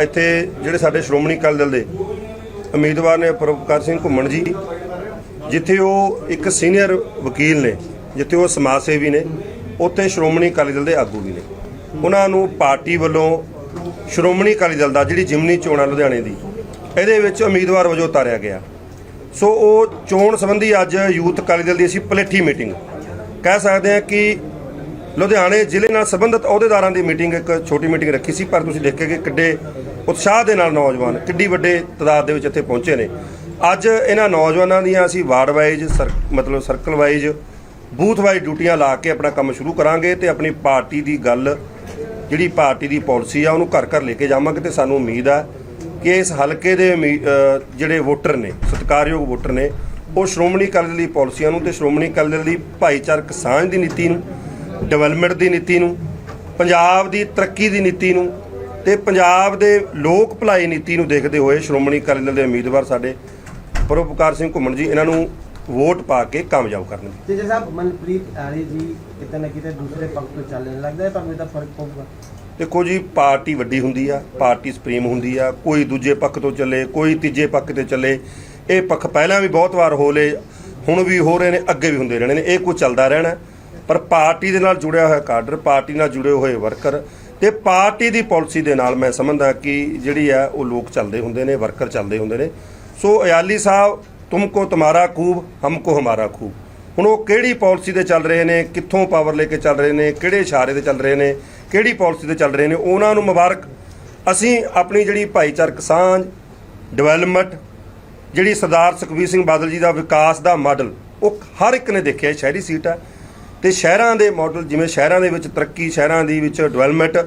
ਇੱਥੇ ਜਿਹੜੇ ਸਾਡੇ ਸ਼੍ਰੋਮਣੀ ਅਕਾਲੀ ਦਲ ਦੇ ਉਮੀਦਵਾਰ ਨੇ ਪ੍ਰਭਕਾਰ ਸਿੰਘ ਘੁੰਮਣ ਜੀ, ਜਿੱਥੇ ਉਹ ਇੱਕ ਸੀਨੀਅਰ ਵਕੀਲ ਨੇ, ਜਿੱਥੇ ਉਹ ਸਮਾਜ ਸੇਵੀ ਨੇ, ਉੱਥੇ ਸ਼੍ਰੋਮਣੀ ਅਕਾਲੀ ਦਲ ਦੇ ਆਗੂ ਵੀ ਨੇ। ਉਹਨਾਂ ਨੂੰ ਪਾਰਟੀ ਵੱਲੋਂ ਸ਼੍ਰੋਮਣੀ ਅਕਾਲੀ ਦਲ ਦਾ ਜਿਹੜੀ ਜਿਮਨੀ ਚੋਣ ਆ ਲੁਧਿਆਣੇ ਦੀ, ਇਹਦੇ ਵਿੱਚ ਉਮੀਦਵਾਰ ਵਜੋਂ ਉਤਾਰਿਆ ਗਿਆ। ਸੋ ਉਹ ਚੋਣ ਸੰਬੰਧੀ ਅੱਜ ਯੂਥ ਅਕਾਲੀ ਦਲ ਦੀ ਅਸੀਂ ਪਲੇਠੀ ਮੀਟਿੰਗ। ਕਹਿ ਸਕਦੇ ਹਾਂ ਕਿ ਲੁਧਿਆਣੇ ਜ਼ਿਲ੍ਹੇ ਨਾਲ ਸੰਬੰਧਿਤ ਅਹੁਦੇਦਾਰਾਂ ਦੀ ਮੀਟਿੰਗ, ਇੱਕ ਛੋਟੀ ਮੀਟਿੰਗ ਰੱਖੀ ਸੀ, ਪਰ ਤੁਸੀਂ ਦੇਖਿਆ ਕਿ ਕਿੱਡੇ ਉਤਸ਼ਾਹ ਦੇ ਨਾਲ ਨੌਜਵਾਨ ਕਿੱਡੀ ਵੱਡੇ ਤਦਾਦ ਦੇ ਵਿੱਚ ਇੱਥੇ ਪਹੁੰਚੇ ਨੇ। ਅੱਜ ਇਹਨਾਂ ਨੌਜਵਾਨਾਂ ਦੀਆਂ ਅਸੀਂ ਵਾਰਡ ਵਾਈਜ਼ ਮਤਲਬ ਸਰਕਲ ਵਾਈਜ਼ ਬੂਥ ਵਾਈਜ਼ ਡਿਊਟੀਆਂ ਲਾ ਕੇ ਆਪਣਾ ਕੰਮ ਸ਼ੁਰੂ ਕਰਾਂਗੇ ਤੇ ਆਪਣੀ ਪਾਰਟੀ ਦੀ ਗੱਲ, ਜਿਹੜੀ ਪਾਰਟੀ ਦੀ ਪਾਲਿਸੀ ਆ ਉਹਨੂੰ ਘਰ ਘਰ ਲੈ ਕੇ ਜਾਵਾਂਗੇ ਤੇ ਸਾਨੂੰ ਉਮੀਦ ਆ ਕਿ ਇਸ ਹਲਕੇ ਦੇ ਉਮੀ- ਜਿਹੜੇ ਵੋਟਰ ਨੇ, ਸਤਿਕਾਰਯੋਗ ਵੋਟਰ ਨੇ, ਉਹ ਸ਼੍ਰੋਮਣੀ ਅਕਾਲੀ ਦਲ ਦੀ ਪਾਲਿਸੀਆਂ ਨੂੰ ਤੇ ਸ਼੍ਰੋਮਣੀ ਅਕਾਲੀ ਦਲ ਦੀ ਭਾਈਚਾਰਕ ਸਾਂਝ ਦੀ ਨੀਤੀ ਨੂੰ, ਡਿਵੈਲਪਮੈਂਟ ਦੀ ਨੀਤੀ ਨੂੰ, ਪੰਜਾਬ ਦੀ ਤਰੱਕੀ ਦੀ ਨੀਤੀ ਨੂੰ ਤੇ ਪੰਜਾਬ ਦੇ ਲੋਕ ਭਲਾਈ ਨੀਤੀ ਨੂੰ ਦੇਖਦੇ ਹੋਏ ਸ਼੍ਰੋਮਣੀ ਅਕਾਲੀ ਦਲ ਦੇ ਉਮੀਦਵਾਰ ਸਾਡੇ ਪਰਉਪਕਾਰ ਸਿੰਘ ਘੁੰਮਣ ਜੀ ਇਹਨਾਂ ਨੂੰ ਵੋਟ ਪਾ ਕੇ ਕਾਮਯਾਬ ਕਰਨਗੇ। ਤੇ ਜੇ ਸਾਹਿਬ ਮਨਪ੍ਰੀਤ ਆਲੇ ਜੀ ਕਿਤੇ ਨਾ ਕਿਤੇ ਦੂਸਰੇ ਪੱਖ ਤੋਂ ਚੱਲਣ ਲੱਗਦਾ ਹੈ ਤੁਹਾਨੂੰ ਇਹਦਾ ਫ਼ਰਕ ਪਊਗਾ? ਦੇਖੋ ਜੀ ਪਾਰਟੀ ਵੱਡੀ ਹੁੰਦੀ ਆ ਪਾਰਟੀ ਸੁਪਰੀਮ ਹੁੰਦੀ ਆ ਕੋਈ ਦੂਜੇ ਪੱਖ ਤੋਂ ਚੱਲੇ ਕੋਈ ਤੀਜੇ ਪੱਖ ਤੇ ਚੱਲੇ ਇਹ ਪੱਖ ਪਹਿਲਾਂ ਵੀ ਬਹੁਤ ਵਾਰ ਹੋ ਲਏ ਹੁਣ ਵੀ ਹੋ ਰਹੇ ਨੇ ਅੱਗੇ ਵੀ ਹੁੰਦੇ ਰਹਿਣੇ ਨੇ ਇਹ ਕੁਝ ਚੱਲਦਾ ਰਹਿਣਾ ਪਰ ਪਾਰਟੀ ਦੇ ਨਾਲ ਜੁੜਿਆ ਹੋਇਆ ਕਾਡਰ ਪਾਰਟੀ ਨਾਲ ਜੁੜੇ ਹੋਏ ਵਰਕਰ ਤੇ ਪਾਰਟੀ ਦੀ ਪਾਲਿਸੀ ਦੇ ਨਾਲ ਮੈਂ ਸਮਝਦਾ ਕਿ ਜਿਹੜੀ ਆ ਉਹ ਲੋਕ ਚੱਲਦੇ ਹੁੰਦੇ ਨੇ, ਵਰਕਰ ਚੱਲਦੇ ਹੁੰਦੇ ਨੇ। ਸੋ ਅਯਾਲੀ ਸਾਹਿਬ ਤੁਮਕੋ ਤੁਮਾਰਾ ਖੂਬ ਹਮਕੋ ਹਮਾਰਾ ਖੂਬ। ਹੁਣ ਉਹ ਕਿਹੜੀ ਪਾਲਿਸੀ ਤੇ ਚੱਲ ਰਹੇ ਨੇ, ਕਿੱਥੋਂ ਪਾਵਰ ਲੈ ਕੇ ਚੱਲ ਰਹੇ ਨੇ, ਕਿਹੜੇ ਇਸ਼ਾਰੇ ਤੇ ਚੱਲ ਰਹੇ ਨੇ, ਕਿਹੜੀ ਪਾਲਿਸੀ ਤੇ ਚੱਲ ਰਹੇ ਨੇ, ਉਹਨਾਂ ਨੂੰ ਮੁਬਾਰਕ। ਅਸੀਂ ਆਪਣੀ ਜਿਹੜੀ ਭਾਈਚਾਰਕ ਸਾਂਝ ਡਿਵੈਲਪਮੈਂਟ ਜਿਹੜੀ ਸਰਦਾਰ ਸੁਖਬੀਰ ਸਿੰਘ ਬਾਦਲ ਜੀ ਦਾ ਵਿਕਾਸ ਦਾ ਮਾਡਲ, ਉਹ ਹਰ ਇੱਕ ਨੇ ਦੇਖਿਆ, ਇਹ ਸ਼ਹਿਰੀ ਸੀਟ ਹੈ। ਤੇ ਸ਼ਹਿਰਾਂ ਦੇ ਮਾਡਲ ਜਿਵੇਂ ਸ਼ਹਿਰਾਂ ਦੇ ਵਿੱਚ ਤਰੱਕੀ, ਸ਼ਹਿਰਾਂ ਦੀ ਵਿੱਚ ਡਿਵੈਲਪਮੈਂਟ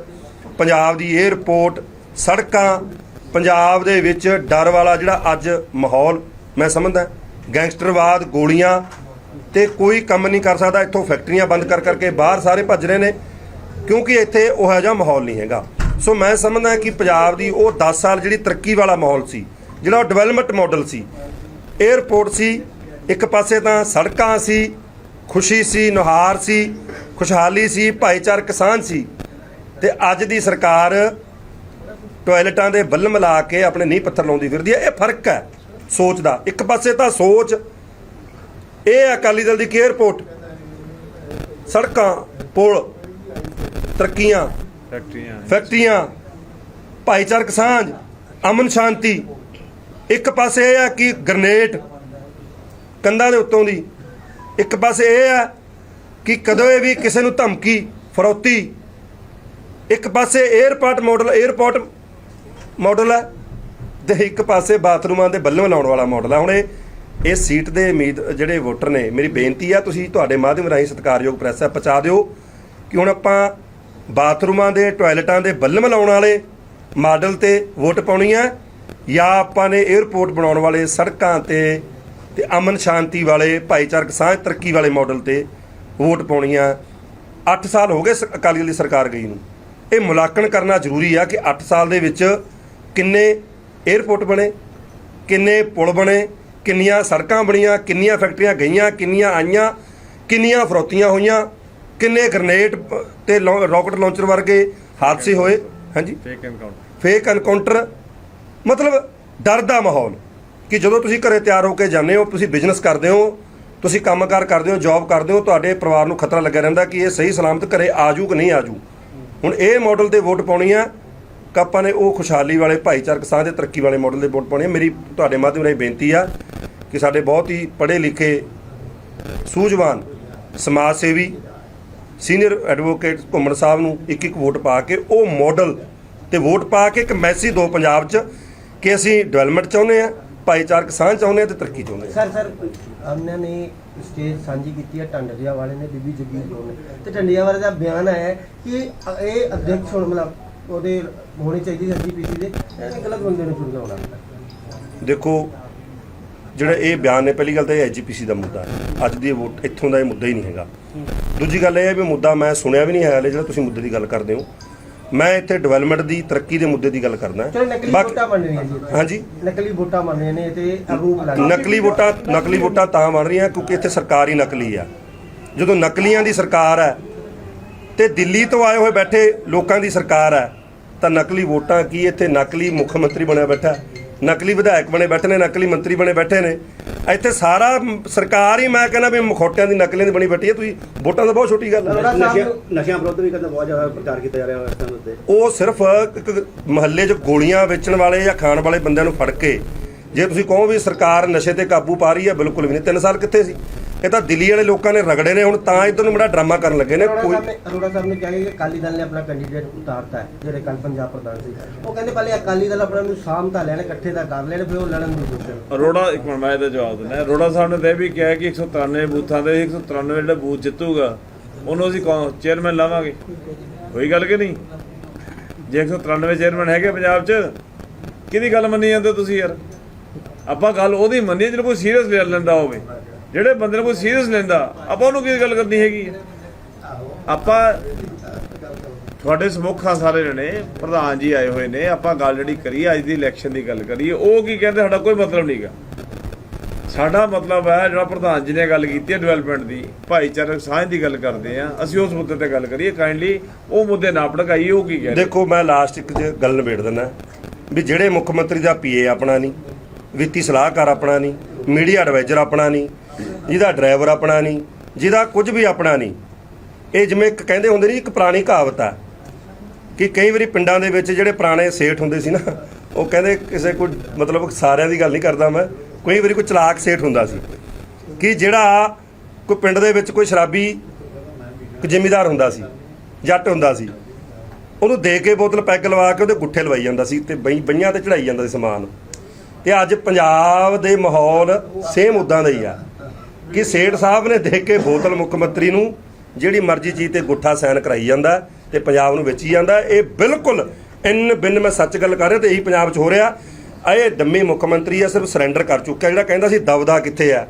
ਪੰਜਾਬ ਦੀ 에ਅਰਪੋਰਟ ਸੜਕਾਂ, ਪੰਜਾਬ ਦੇ ਵਿੱਚ ਡਰ ਵਾਲਾ ਜਿਹੜਾ ਅੱਜ ਮਾਹੌਲ ਮੈਂ ਸਮਝਦਾ, ਗੈਂਗਸਟਰਵਾਦ, ਗੋਲੀਆਂ ਤੇ ਕੋਈ ਕੰਮ ਨਹੀਂ ਕਰ ਸਕਦਾ, ਇੱਥੋਂ ਫੈਕਟਰੀਆਂ ਬੰਦ ਕਰ ਕਰਕੇ ਬਾਹਰ ਸਾਰੇ ਭੱਜ ਰਹੇ ਨੇ, ਕਿਉਂਕਿ ਇੱਥੇ ਉਹ ਜਿਹਾ ਮਾਹੌਲ ਨਹੀਂ ਹੈਗਾ। ਸੋ ਮੈਂ ਸਮਝਦਾ ਕਿ ਪੰਜਾਬ ਦੀ ਉਹ 10 ਸਾਲ ਜਿਹੜੀ ਤਰੱਕੀ ਵਾਲਾ ਮਾਹੌਲ ਸੀ, ਜਿਹੜਾ ਉਹ ਡਿਵੈਲਪਮੈਂਟ ਮਾਡਲ ਸੀ 에ਅਰਪੋਰਟ ਸੀ, ਇੱਕ ਪਾਸੇ ਤਾਂ ਸੜਕਾਂ ਸੀ ਖੁਸ਼ੀ ਸੀ ਨੁਹਾਰ ਸੀ ਖੁਸ਼ਹਾਲੀ ਸੀ ਭਾਈਚਾਰਕ ਸਾਂਝ ਸੀ। ਤੇ ਅੱਜ ਦੀ ਸਰਕਾਰ ਟਾਇਲਟਾਂ ਦੇ ਬੱਲਮ ਲਾ ਕੇ ਆਪਣੇ ਨੀਂਹ ਪੱਥਰ ਲਾਉਂਦੀ ਫਿਰਦੀ ਹੈ। ਇਹ ਫ਼ਰਕ ਹੈ ਸੋਚ ਦਾ ਇੱਕ ਪਾਸੇ ਤਾਂ ਸੋਚ ਇਹ ਅਕਾਲੀ ਦਲ ਦੀ ਕਿ 에ਅਰਪੋਰਟ ਸੜਕਾਂ ਪੁਲ ਤਰੱਕੀਆਂ ਫੈਕਟਰੀਆਂ। ਫੈਕਟਰੀਆਂ ਭਾਈਚਾਰਕ ਸਾਂਝ ਅਮਨ ਸ਼ਾਂਤੀ। ਇੱਕ ਪਾਸੇ ਇਹ ਆ ਕਿ ਗ੍ਰਨੇਡ ਕੰਧਾਂ ਦੇ ਉੱਤੋਂ ਦੀ ਇੱਕ ਪਾਸੇ ਇਹ ਆ ਕਿ ਕਦੋਂ ਇਹ ਵੀ ਕਿਸੇ ਨੂੰ ਧਮਕੀ, ਫਰੋਤੀ। ਇੱਕ ਪਾਸੇ 에어ਪੋਰਟ ਮਾਡਲ 에어ਪੋਰਟ ਮਾਡਲ ਹੈ ਤੇ ਇੱਕ ਪਾਸੇ ਬਾਥਰੂਮਾਂ ਦੇ ਬੱਲਮ ਲਾਉਣ ਵਾਲਾ ਮਾਡਲ ਹੈ ਹੁਣ ਇਹ ਇਹ ਸੀਟ ਦੇ ਉਮੀਦ, ਜਿਹੜੇ ਵੋਟਰ ਨੇ, ਮੇਰੀ ਬੇਨਤੀ ਆ, ਤੁਸੀਂ ਤੁਹਾਡੇ ਮਾਧਿਅਮ ਰਾਹੀਂ ਸਤਿਕਾਰਯੋਗ ਪ੍ਰੈਸ ਆ, ਪਹੁੰਚਾ ਦਿਓ ਕਿ ਹੁਣ ਆਪਾਂ ਬਾਥਰੂਮਾਂ ਦੇ ਟਾਇਲਟਾਂ ਦੇ ਬੱਲਮ ਲਾਉਣ ਵਾਲੇ ਮਾਡਲ ਤੇ ਵੋਟ ਪਾਉਣੀ ਆ ਜਾਂ ਆਪਾਂ ਨੇ 에어ਪੋਰਟ ਬਣਾਉਣ ਵਾਲੇ ਸੜਕਾਂ ਤੇ ਤੇ ਅਮਨ ਸ਼ਾਂਤੀ ਵਾਲੇ ਭਾਈਚਾਰਕ ਸਾਂਝ ਤਰੱਕੀ ਵਾਲੇ ਮਾਡਲ ਤੇ ਵੋਟ ਪਾਉਣੀ ਆ। 8 ਸਾਲ ਹੋ ਗਏ ਅਕਾਲੀ ਦਲ ਦੀ ਸਰਕਾਰ ਗਈ ਨੂੰ। ਇਹ ਮੁਲਾਂਕਣ ਕਰਨਾ ਜ਼ਰੂਰੀ ਆ ਕਿ 8 ਸਾਲ ਦੇ ਵਿੱਚ ਕਿੰਨੇ 에ਅਰਪੋਰਟ ਬਣੇ ਕਿੰਨੇ ਪੁਲ ਬਣੇ ਕਿੰਨੀਆਂ ਸੜਕਾਂ ਬਣੀਆਂ ਕਿੰਨੀਆਂ ਫੈਕਟਰੀਆਂ ਗਈਆਂ ਕਿੰਨੀਆਂ ਆਈਆਂ ਕਿੰਨੀਆਂ ਫਰੋਤੀਆਂ ਹੋਈਆਂ ਕਿੰਨੇ ਗ੍ਰਨੇਡ ਤੇ ਰਾਕਟ ਲਾਂਚਰ ਵਰਗੇ ਹਾਦਸੇ ਹੋਏ। ਹਾਂਜੀ। ਫੇਕ ਐਨਕਾਊਂਟਰ ਫੇਕ ਐਨਕਾਊਂਟਰ ਮਤਲਬ ਡਰ ਦਾ ਮਾਹੌਲ। ਕਿ ਜਦੋਂ ਤੁਸੀਂ ਘਰੇ ਤਿਆਰ ਹੋ ਕੇ ਜਾਂਦੇ ਹੋ, ਤੁਸੀਂ ਬਿਜ਼ਨਸ ਕਰਦੇ ਹੋ, ਤੁਸੀਂ ਕੰਮਕਾਰ ਕਰਦੇ ਹੋ ਜੌਬ ਕਰਦੇ ਹੋ, ਤੁਹਾਡੇ ਪਰਿਵਾਰ ਨੂੰ ਖਤਰਾ ਲੱਗਿਆ ਰਹਿੰਦਾ ਕਿ ਇਹ ਸਹੀ ਸਲਾਮਤ ਘਰੇ ਆਜੂ ਕਿ ਨਹੀਂ ਆਜੂ। ਹੁਣ ਇਹ ਮਾਡਲ ਤੇ ਵੋਟ ਪਾਉਣੀ ਆ, ਕਿ ਆਪਾਂ ਨੇ ਉਹ ਖੁਸ਼ਹਾਲੀ ਵਾਲੇ, ਭਾਈਚਾਰਕ ਸਾਂਝ ਦੇ ਤਰੱਕੀ ਵਾਲੇ ਮਾਡਲ ਦੇ ਵੋਟ ਪਾਉਣੀ ਆ। ਮੇਰੀ ਤੁਹਾਡੇ ਮਾਧਿਅਮ ਰਾਹੀਂ ਬੇਨਤੀ ਆ ਕਿ ਸਾਡੇ ਬਹੁਤ ਹੀ ਪੜ੍ਹੇ ਲਿਖੇ, ਸੂਝਵਾਨ ਸਮਾਜ ਸੇਵੀ ਸੀਨੀਅਰ ਐਡਵੋਕੇਟ ਘੁੰਮਣ ਸਾਹਿਬ ਨੂੰ ਇੱਕ ਇੱਕ ਵੋਟ ਪਾ ਕੇ ਉਹ ਮਾਡਲ ਤੇ ਵੋਟ ਪਾ ਕੇ ਇੱਕ ਮੈਸੇਜ ਦੋ ਪੰਜਾਬ 'ਚ ਕਿ ਅਸੀਂ ਡਿਵੈਲਪਮੈਂਟ ਚਾਹੁੰਦੇ ਆ ਭਾਈਚਾਰਕ ਸਾਂਝ ਚਾਹੁੰਦੇ ਆ ਤੇ ਤਰੱਕੀ ਚਾਹੁੰਦੇ ਆ। ਸਰ ਸਰ ਉਹਨਾਂ ਨੇ ਸਟੇਜ ਸਾਂਝੀ ਕੀਤੀ ਹੈ ਟੰਡਿਆ ਵਾਲੇ ਨੇ ਬੀਬੀ ਜਗੀਰ ਕੌਰ ਨੇ। ਤੇ ਟੰਡਿਆ ਵਾਲੇ ਦਾ ਬਿਆਨ ਆਇਆ ਹੈ ਕਿ ਇਹ ਅਧਿਕਸ਼ ਹੁਣ ਮਤਲਬ ਉਹਦੇ ਹੋਣੀ ਚਾਹੀਦੀ ਐਸਜੀਪੀਸੀ ਦੇ ਇਹ ਗਲਤ ਬੰਦੇ ਨੂੰ ਚੁਣ ਕੇ ਆਉਣਾ ਦੇਖੋ ਜਿਹੜਾ ਇਹ ਬਿਆਨ ਨੇ ਪਹਿਲੀ ਗੱਲ ਤਾਂ ਇਹ ਐਜੀਪੀਸੀ ਦਾ ਮੁੱਦਾ ਹੈ। ਅੱਜ ਦੀ ਵੋਟ ਇੱਥੋਂ ਦਾ ਇਹ ਮੁੱਦਾ ਹੀ ਨਹੀਂ ਹੈਗਾ। ਦੂਜੀ ਗੱਲ ਇਹ ਹੈ ਵੀ ਮੁੱਦਾ ਮੈਂ ਸੁਣਿਆ ਵੀ ਨਹੀਂ ਹੈ ਹਲੇ ਜਿਹੜਾ ਤੁਸੀਂ ਮੁੱਦੇ ਦੀ ਗੱਲ ਕਰਦੇ ਹੋ। ਮੈਂ ਇੱਥੇ ਡਿਵੈਲਪਮੈਂਟ ਦੀ ਤਰੱਕੀ ਦੇ ਮੁੱਦੇ ਦੀ ਗੱਲ ਕਰਦਾ। ਚਲੋ ਨਕਲੀ ਬਾਕੀ- ਵੋਟਾਂ ਬਣ ਰਹੀਆਂ ਜੀ ਹਾਂਜੀ। ਨਕਲੀ ਵੋਟਾਂ ਬਣ ਰਹੀਆਂ ਨੇ ਤੇ ਆਰੋਪ ਲੱਗ ਨਕਲੀ ਵੋਟਾਂ ਨਕਲੀ ਵੋਟਾਂ ਤਾਂ ਬਣ ਰਹੀਆਂ ਕਿਉਂਕਿ ਇੱਥੇ ਸਰਕਾਰ ਹੀ ਨਕਲੀ ਆ। ਜਦੋਂ ਨਕਲੀਆਂ ਦੀ ਸਰਕਾਰ ਹੈ ਤੇ ਦਿੱਲੀ ਤੋਂ ਆਏ ਹੋਏ ਬੈਠੇ ਲੋਕਾਂ ਦੀ ਸਰਕਾਰ ਹੈ ਤਾਂ ਨਕਲੀ ਵੋਟਾਂ ਕੀ ਇੱਥੇ ਨਕਲੀ ਮੁੱਖ ਮੰਤਰੀ ਬਣਿਆ ਬੈਠਾ? ਨਕਲੀ ਵਿਧਾਇਕ ਬਣੇ ਬੈਠੇ ਨੇ ਨਕਲੀ ਮੰਤਰੀ ਬਣੇ ਬੈਠੇ ਨੇ। ਇੱਥੇ ਸਾਰਾ ਸਰਕਾਰ ਹੀ ਮੈਂ ਕਹਿੰਦਾ ਵੀ ਮਖੌਟਿਆਂ ਦੀ ਨਕਲੀਆਂ ਦੀ ਬਣੀ ਬੈਠੀ ਹੈ ਤੁਸੀਂ ਵੋਟਾਂ ਤਾਂ ਬਹੁਤ ਛੋਟੀ ਗੱਲ ਹੈ। ਨਸ਼ਿਆਂ ਵਿਰੁੱਧ ਵੀ ਕਹਿੰਦਾ ਬਹੁਤ ਜ਼ਿਆਦਾ ਪ੍ਰਚਾਰ ਕੀਤਾ ਜਾ ਰਿਹਾ ਹੈ ਇਸ ਟਾਈਮ ਉੱਤੇ। ਉਹ ਸਿਰਫ ਇੱਕ ਮਹੱਲੇ 'ਚ ਗੋਲੀਆਂ ਵੇਚਣ ਵਾਲੇ ਜਾਂ ਖਾਣ ਵਾਲੇ ਬੰਦਿਆਂ ਨੂੰ ਫੜ ਕੇ ਜੇ ਤੁਸੀਂ ਕਹੋ ਵੀ ਸਰਕਾਰ ਨਸ਼ੇ ਤੇ ਕਾਬੂ ਪਾ ਰਹੀ ਹੈ ਬਿਲਕੁਲ ਵੀ ਨਹੀਂ। 3 ਸਾਲ ਕਿੱਥੇ ਸੀ? ਇਹ ਤਾਂ ਦਿੱਲੀ ਵਾਲੇ ਲੋਕਾਂ ਨੇ ਰਗੜੇ ਨੇ ਹੁਣ ਤਾਂ ਇਧਰ ਨੂੰ ਬੜਾ ਡਰਾਮਾ ਕਰਨ ਲੱਗੇ ਨੇ ਕੋਈ ਅਰੋੜਾ ਸਾਹਿਬ ਨੇ ਕਿਹਾ ਕਿ ਅਕਾਲੀ ਦਲ ਨੇ ਆਪਣਾ ਕੈਂਡੀਡੇਟ ਉਤਾਰਤਾ ਹੈ ਜਿਹੜੇ ਕੱਲ ਪੰਜਾਬ ਪ੍ਰਧਾਨ ਸੀ। ਉਹ ਕਹਿੰਦੇ ਪਹਿਲੇ ਅਕਾਲੀ ਦਲ ਆਪਣਾ ਨੂੰ ਸ਼ਾਮ ਤਾਂ ਲੈਣ ਇਕੱਠੇ ਤਾਂ ਕਰ ਲੈਣ ਫਿਰ ਉਹ ਲੜਨ ਦੀ ਸੋਚਣ ਅਰੋੜਾ ਇੱਕ ਮਿੰਟ ਮੈਂ ਇਹਦਾ ਜਵਾਬ ਦਿੰਦਾ। ਅਰੋੜਾ ਸਾਹਿਬ ਨੇ ਇਹ ਵੀ ਕਿਹਾ ਕਿ 193 ਬੂਥਾਂ ਦੇ 193 ਜਿਹੜਾ ਬੂਥ ਜਿੱਤੂਗਾ ਉਹਨੂੰ ਅਸੀਂ ਚੇਅਰਮੈਨ ਲਾਵਾਂਗੇ। ਹੋਈ ਗੱਲ ਕਿ ਨਹੀਂ? ਜੇ 193 ਚੇਅਰਮੈਨ ਹੈਗੇ ਪੰਜਾਬ 'ਚ ਕਿਹਦੀ ਗੱਲ ਮੰਨੀ ਜਾਂਦੇ ਹੋ ਤੁਸੀਂ ਯਾਰ? ਆਪਾਂ ਗੱਲ ਉਹਦੀ ਮੰਨੀ ਜਿਹਨੂੰ ਕੋਈ ਸੀਰੀਅਸ ਲੈ ਲੈਂਦਾ ਹੋਵੇ। ਜਿਹੜੇ ਬੰਦੇ ਨੂੰ ਕੋਈ ਸੀਰੀਅਸ ਲੈਂਦਾ, ਆਪਾਂ ਉਹਨੂੰ ਕੀ ਗੱਲ ਕਰਨੀ ਹੈਗੀ ਹੈ? ਆਪਾਂ ਤੁਹਾਡੇ ਸਮੁੱਖਾਂ ਸਾਰੇ ਜਣੇ, ਪ੍ਰਧਾਨ ਜੀ ਆਏ ਹੋਏ ਨੇ, ਆਪਾਂ ਗੱਲ ਜਿਹੜੀ ਕਰੀ, ਅੱਜ ਦੀ ਇਲੈਕਸ਼ਨ ਦੀ ਗੱਲ ਕਰੀਏ ਉਹ ਕੀ ਕਹਿੰਦੇ, ਸਾਡਾ ਕੋਈ ਮਤਲਬ ਨਹੀਂਗਾ ਸਾਡਾ ਮਤਲਬ ਹੈ, ਜਿਹੜਾ ਪ੍ਰਧਾਨ ਜੀ ਨੇ ਗੱਲ ਕੀਤੀ ਹੈ ਡਿਵੈਲਪਮੈਂਟ ਦੀ ਭਾਈਚਾਰਕ ਸਾਂਝ ਦੀ ਗੱਲ ਕਰਦੇ ਆ ਅਸੀਂ ਉਸ ਮੁੱਦੇ ਤੇ ਗੱਲ ਕਰੀਏ ਕਾਈਂਡਲੀ ਉਹ ਮੁੱਦੇ ਨਾ ਭੜਕਾਈਏ, ਉਹ ਕੀ ਕਹਿੰਦੇ ਦੇਖੋ, ਮੈਂ ਲਾਸਟ ਇੱਕ ਗੱਲ ਨਿਬੇੜ ਦਿੰਦਾ, ਵੀ ਜਿਹੜੇ ਮੁੱਖ ਮੰਤਰੀ ਦਾ ਪੀਏ ਆਪਣਾ ਨਹੀਂ ਵਿੱਤੀ ਸਲਾਹਕਾਰ ਆਪਣਾ ਨਹੀਂ ਮੀਡੀਆ ਐਡਵਾਈਜ਼ਰ ਆਪਣਾ ਨਹੀਂ ਜਿਹਦਾ ਡਰਾਈਵਰ ਆਪਣਾ ਨਹੀਂ, ਜਿਹਦਾ ਕੁਝ ਵੀ ਆਪਣਾ ਨਹੀਂ। ਇਹ ਜਿਵੇਂ ਇੱਕ ਕਹਿੰਦੇ ਹੁੰਦੇ ਨੇ ਇੱਕ ਪੁਰਾਣੀ ਕਹਾਵਤ ਆ ਕਿ ਕਈ ਵਾਰੀ ਪਿੰਡਾਂ ਦੇ ਵਿੱਚ ਜਿਹੜੇ ਪੁਰਾਣੇ ਸੇਠ ਹੁੰਦੇ ਸੀ ਨਾ, ਉਹ ਕਹਿੰਦੇ ਕਿਸੇ ਕੋਈ ਮਤਲਬ ਸਾਰਿਆਂ ਦੀ ਗੱਲ ਨਹੀਂ ਕਰਦਾ ਮੈਂ, ਕਈ ਵਾਰੀ ਕੋਈ ਚਲਾਕ ਸੇਠ ਹੁੰਦਾ ਸੀ ਕਿ ਜਿਹੜਾ ਕੋਈ ਪਿੰਡ ਦੇ ਵਿੱਚ ਕੋਈ ਸ਼ਰਾਬੀ ਕੋਈ ਜ਼ਿਮੀਦਾਰ ਹੁੰਦਾ ਸੀ, ਜੱਟ ਹੁੰਦਾ ਸੀ, ਉਹਨੂੰ ਦੇ ਕੇ ਬੋਤਲ ਪੈਗ ਲਵਾ ਕੇ ਉਹਦੇ ਗੁੱਠੇ ਲਵਾਈ ਜਾਂਦਾ ਸੀ ਤੇ ਬਈ ਬਈਆਂ ਤੇ ਚੜਾਈ ਜਾਂਦਾ ਸੀ ਸਮਾਨ। ਤੇ ਅੱਜ ਪੰਜਾਬ ਦੇ ਮਾਹੌਲ ਸੇਮ ਉਦਾਂ ਦਾ ਹੀ ਆ। ਕਿ ਸੇਠ ਸਾਹਿਬ ਨੇ ਦੇਖ ਕੇ ਬੋਤਲ ਮੁੱਖ ਮੰਤਰੀ ਨੂੰ ਜਿਹੜੀ ਮਰਜ਼ੀ ਚੀਜ਼ ਤੇ ਗੁੱਠਾ ਸਾਈਨ ਕਰਾਈ ਜਾਂਦਾ ਤੇ ਪੰਜਾਬ ਨੂੰ ਵੇਚੀ ਜਾਂਦਾ, ਇਹ ਬਿਲਕੁਲ ਇਨ ਬਿਨ ਮੈਂ ਸੱਚ ਗੱਲ ਕਰ ਰਿਹਾ ਤੇ ਇਹੀ ਪੰਜਾਬ 'ਚ ਹੋ ਰਿਹਾ। ਇਹ ਡੰਮੀ ਮੁੱਖ ਮੰਤਰੀ ਆ, ਸਿਰਫ ਸਰੈਂਡਰ ਕਰ ਚੁੱਕਿਆ, ਜਿਹੜਾ ਕਹਿੰਦਾ ਸੀ ਦਬਦਾ ਕਿੱਥੇ ਆ?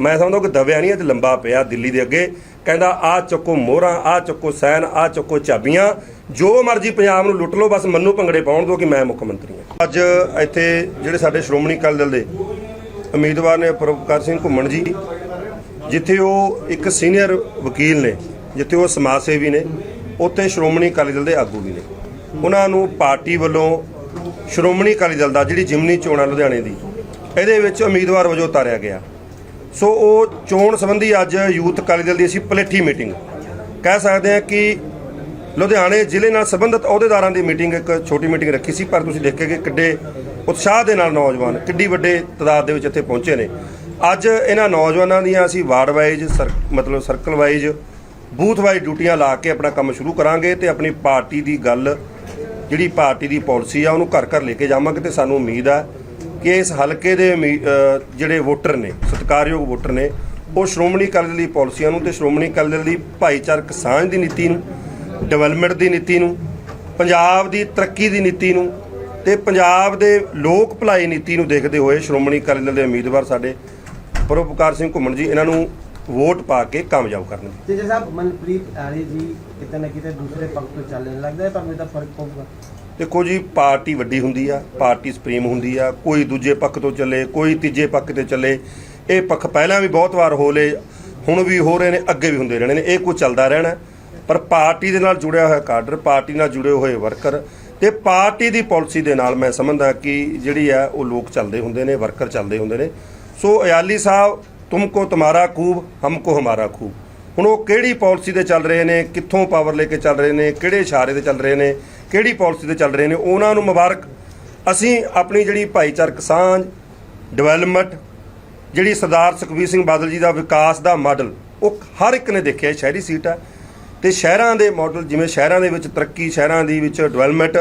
ਮੈਂ ਸਮਝਦਾ ਕਿ ਦਬਿਆ ਨਹੀਂ ਅੱਜ ਲੰਬਾ ਪਿਆ ਦਿੱਲੀ ਦੇ ਅੱਗੇ। ਕਹਿੰਦਾ, ਆ ਚੱਕੋ ਮੋਹਰਾਂ, ਆ ਚੱਕੋ ਸੈਨ ਆ ਚੱਕੋ ਚਾਬੀਆਂ, ਜੋ ਮਰਜ਼ੀ ਪੰਜਾਬ ਨੂੰ ਲੁੱਟ ਲਓ, ਬਸ ਮੰਨੂ ਭੰਗੜੇ ਪਾਉਣ ਦਿਓ ਕਿ ਮੈਂ ਮੁੱਖ ਮੰਤਰੀ ਹਾਂ। ਅੱਜ ਇੱਥੇ ਜਿਹੜੇ ਸਾਡੇ ਸ਼੍ਰੋਮਣੀ ਅਕਾਲੀ ਦਲ ਦੇ ਉਮੀਦਵਾਰ ਨੇ ਪ੍ਰਭਕਾਰ ਸਿੰਘ ਘੁੰਮਣ ਜੀ ਜਿੱਥੇ ਉਹ ਇੱਕ ਸੀਨੀਅਰ ਵਕੀਲ ਨੇ, ਜਿੱਥੇ ਉਹ ਸਮਾਜ ਸੇਵੀ ਨੇ, ਉੱਥੇ ਸ਼੍ਰੋਮਣੀ ਅਕਾਲੀ ਦਲ ਦੇ ਆਗੂ ਵੀ ਨੇ। ਉਹਨਾਂ ਨੂੰ ਪਾਰਟੀ ਵੱਲੋਂ ਸ਼੍ਰੋਮਣੀ ਅਕਾਲੀ ਦਲ ਦਾ, ਜਿਹੜੀ ਜਿਮਨੀ ਚੋਣ ਆ ਲੁਧਿਆਣੇ ਦੀ, ਇਹਦੇ ਵਿੱਚ ਉਮੀਦਵਾਰ ਵਜੋਂ ਉਤਾਰਿਆ ਗਿਆ। ਸੋ ਉਹ ਚੋਣ ਸੰਬੰਧੀ ਅੱਜ ਯੂਥ ਅਕਾਲੀ ਦਲ ਦੀ ਅਸੀਂ ਪਲੇਠੀ ਮੀਟਿੰਗ। ਕਹਿ ਸਕਦੇ ਹਾਂ ਕਿ ਲੁਧਿਆਣੇ ਜ਼ਿਲ੍ਹੇ ਨਾਲ ਸੰਬੰਧਿਤ ਅਹੁਦੇਦਾਰਾਂ ਦੀ ਮੀਟਿੰਗ ਇੱਕ ਛੋਟੀ ਮੀਟਿੰਗ ਰੱਖੀ ਸੀ, ਪਰ ਤੁਸੀਂ ਦੇਖਿਆ ਕਿ ਕਿੱਡੇ ਉਤਸ਼ਾਹ ਦੇ ਨਾਲ ਨੌਜਵਾਨ, ਕਿੱਡੀ ਵੱਡੇ ਤਦਾਦ ਦੇ ਵਿੱਚ ਇੱਥੇ ਪਹੁੰਚੇ ਨੇ। ਅੱਜ ਇਹਨਾਂ ਨੌਜਵਾਨਾਂ ਦੀਆਂ ਅਸੀਂ ਵਾਰਡ ਵਾਈਜ਼ ਮਤਲਬ ਸਰਕਲ ਵਾਈਜ਼ ਬੂਥ ਵਾਈਜ਼ ਡਿਊਟੀਆਂ ਲਾ ਕੇ ਆਪਣਾ ਕੰਮ ਸ਼ੁਰੂ ਕਰਾਂਗੇ ਤੇ ਆਪਣੀ ਪਾਰਟੀ ਦੀ ਗੱਲ, ਜਿਹੜੀ ਪਾਰਟੀ ਦੀ ਪਾਲਿਸੀ ਆ ਉਹਨੂੰ ਘਰ ਘਰ ਲੈ ਕੇ ਜਾਵਾਂਗੇ ਤੇ ਸਾਨੂੰ ਉਮੀਦ ਆ ਕਿ ਇਸ ਹਲਕੇ ਦੇ ਉਮੀ- ਜਿਹੜੇ ਵੋਟਰ ਨੇ, ਸਤਿਕਾਰਯੋਗ ਵੋਟਰ ਨੇ, ਉਹ ਸ਼੍ਰੋਮਣੀ ਅਕਾਲੀ ਦਲ ਦੀ ਪਾਲਿਸੀਆਂ ਨੂੰ ਤੇ ਸ਼੍ਰੋਮਣੀ ਅਕਾਲੀ ਦਲ ਦੀ ਭਾਈਚਾਰਕ ਸਾਂਝ ਦੀ ਨੀਤੀ ਨੂੰ ਡਿਵੈਲਪਮੈਂਟ ਦੀ ਨੀਤੀ ਨੂੰ, ਪੰਜਾਬ ਦੀ ਤਰੱਕੀ ਦੀ ਨੀਤੀ ਨੂੰ ਤੇ ਪੰਜਾਬ ਦੇ ਲੋਕ ਭਲਾਈ ਨੀਤੀ ਨੂੰ ਦੇਖਦੇ ਹੋਏ ਸ਼੍ਰੋਮਣੀ ਅਕਾਲੀ ਦਲ ਦੇ ਉਮੀਦਵਾਰ ਸਾਡੇ ਪਰਉਪਕਾਰ ਸਿੰਘ ਘੁੰਮਣ ਜੀ ਇਹਨਾਂ ਨੂੰ ਵੋਟ ਪਾ ਕੇ ਕਾਮਯਾਬ ਕਰਨਗੇ। ਤੇ ਜੇ ਸਾਹਿਬ ਮਨਪ੍ਰੀਤ ਆਰੇ ਜੀ ਕਿਤੇ ਨਾ ਕਿਤੇ ਦੂਸਰੇ ਪੱਖ ਤੋਂ ਚੱਲਣ ਲੱਗਦਾ ਹੈ ਤੁਹਾਨੂੰ ਇਹਦਾ ਫ਼ਰਕ ਪਊਗਾ? ਦੇਖੋ ਜੀ ਪਾਰਟੀ ਵੱਡੀ ਹੁੰਦੀ ਆ ਪਾਰਟੀ ਸੁਪਰੀਮ ਹੁੰਦੀ ਆ ਕੋਈ ਦੂਜੇ ਪੱਖ ਤੋਂ ਚੱਲੇ ਕੋਈ ਤੀਜੇ ਪੱਖ ਤੇ ਚੱਲੇ ਇਹ ਪੱਖ ਪਹਿਲਾਂ ਵੀ ਬਹੁਤ ਵਾਰ ਹੋ ਲਏ ਹੁਣ ਵੀ ਹੋ ਰਹੇ ਨੇ ਅੱਗੇ ਵੀ ਹੁੰਦੇ ਰਹਿਣੇ ਨੇ ਇਹ ਕੁਝ ਚੱਲਦਾ ਰਹਿਣਾ। ਪਰ ਪਾਰਟੀ ਦੇ ਨਾਲ ਜੁੜਿਆ ਹੋਇਆ ਕਾਡਰ ਪਾਰਟੀ ਨਾਲ ਜੁੜੇ ਹੋਏ ਵਰਕਰ ਤੇ ਪਾਰਟੀ ਦੀ ਪਾਲਿਸੀ ਦੇ ਨਾਲ ਮੈਂ ਸਮਝਦਾ ਕਿ ਜਿਹੜੀ ਆ ਉਹ ਲੋਕ ਚੱਲਦੇ ਹੁੰਦੇ ਨੇ ਵਰਕਰ ਚੱਲਦੇ ਹੁੰਦੇ ਨੇ। ਸੋ ਅਯਾਲੀ ਸਾਹਿਬ ਤੁਮਕੋ ਤੁਮਾਰਾ ਖੂਬ ਹਮਕੋ ਹਮਾਰਾ ਖੂਬ। ਹੁਣ ਉਹ ਕਿਹੜੀ ਪਾਲਿਸੀ ਤੇ ਚੱਲ ਰਹੇ ਨੇ, ਕਿੱਥੋਂ ਪਾਵਰ ਲੈ ਕੇ ਚੱਲ ਰਹੇ ਨੇ, ਕਿਹੜੇ ਇਸ਼ਾਰੇ ਤੇ ਚੱਲ ਰਹੇ ਨੇ, ਕਿਹੜੀ ਪਾਲਿਸੀ ਤੇ ਚੱਲ ਰਹੇ ਨੇ, ਉਹਨਾਂ ਨੂੰ ਮੁਬਾਰਕ। ਅਸੀਂ ਆਪਣੀ ਜਿਹੜੀ ਭਾਈਚਾਰਕ ਸਾਂਝ ਡਿਵੈਲਪਮੈਂਟ ਜਿਹੜੀ ਸਰਦਾਰ ਸੁਖਬੀਰ ਸਿੰਘ ਬਾਦਲ ਜੀ ਦਾ ਵਿਕਾਸ ਦਾ ਮਾਡਲ, ਉਹ ਹਰ ਇੱਕ ਨੇ ਦੇਖਿਆ ਸ਼ਹਿਰੀ ਸੀਟ ਹੈ ਤੇ ਸ਼ਹਿਰਾਂ ਦੇ ਮਾਡਲ ਜਿਵੇਂ ਸ਼ਹਿਰਾਂ ਦੇ ਵਿੱਚ ਤਰੱਕੀ, ਸ਼ਹਿਰਾਂ ਦੀ ਵਿੱਚ ਡਿਵੈਲਪਮੈਂਟ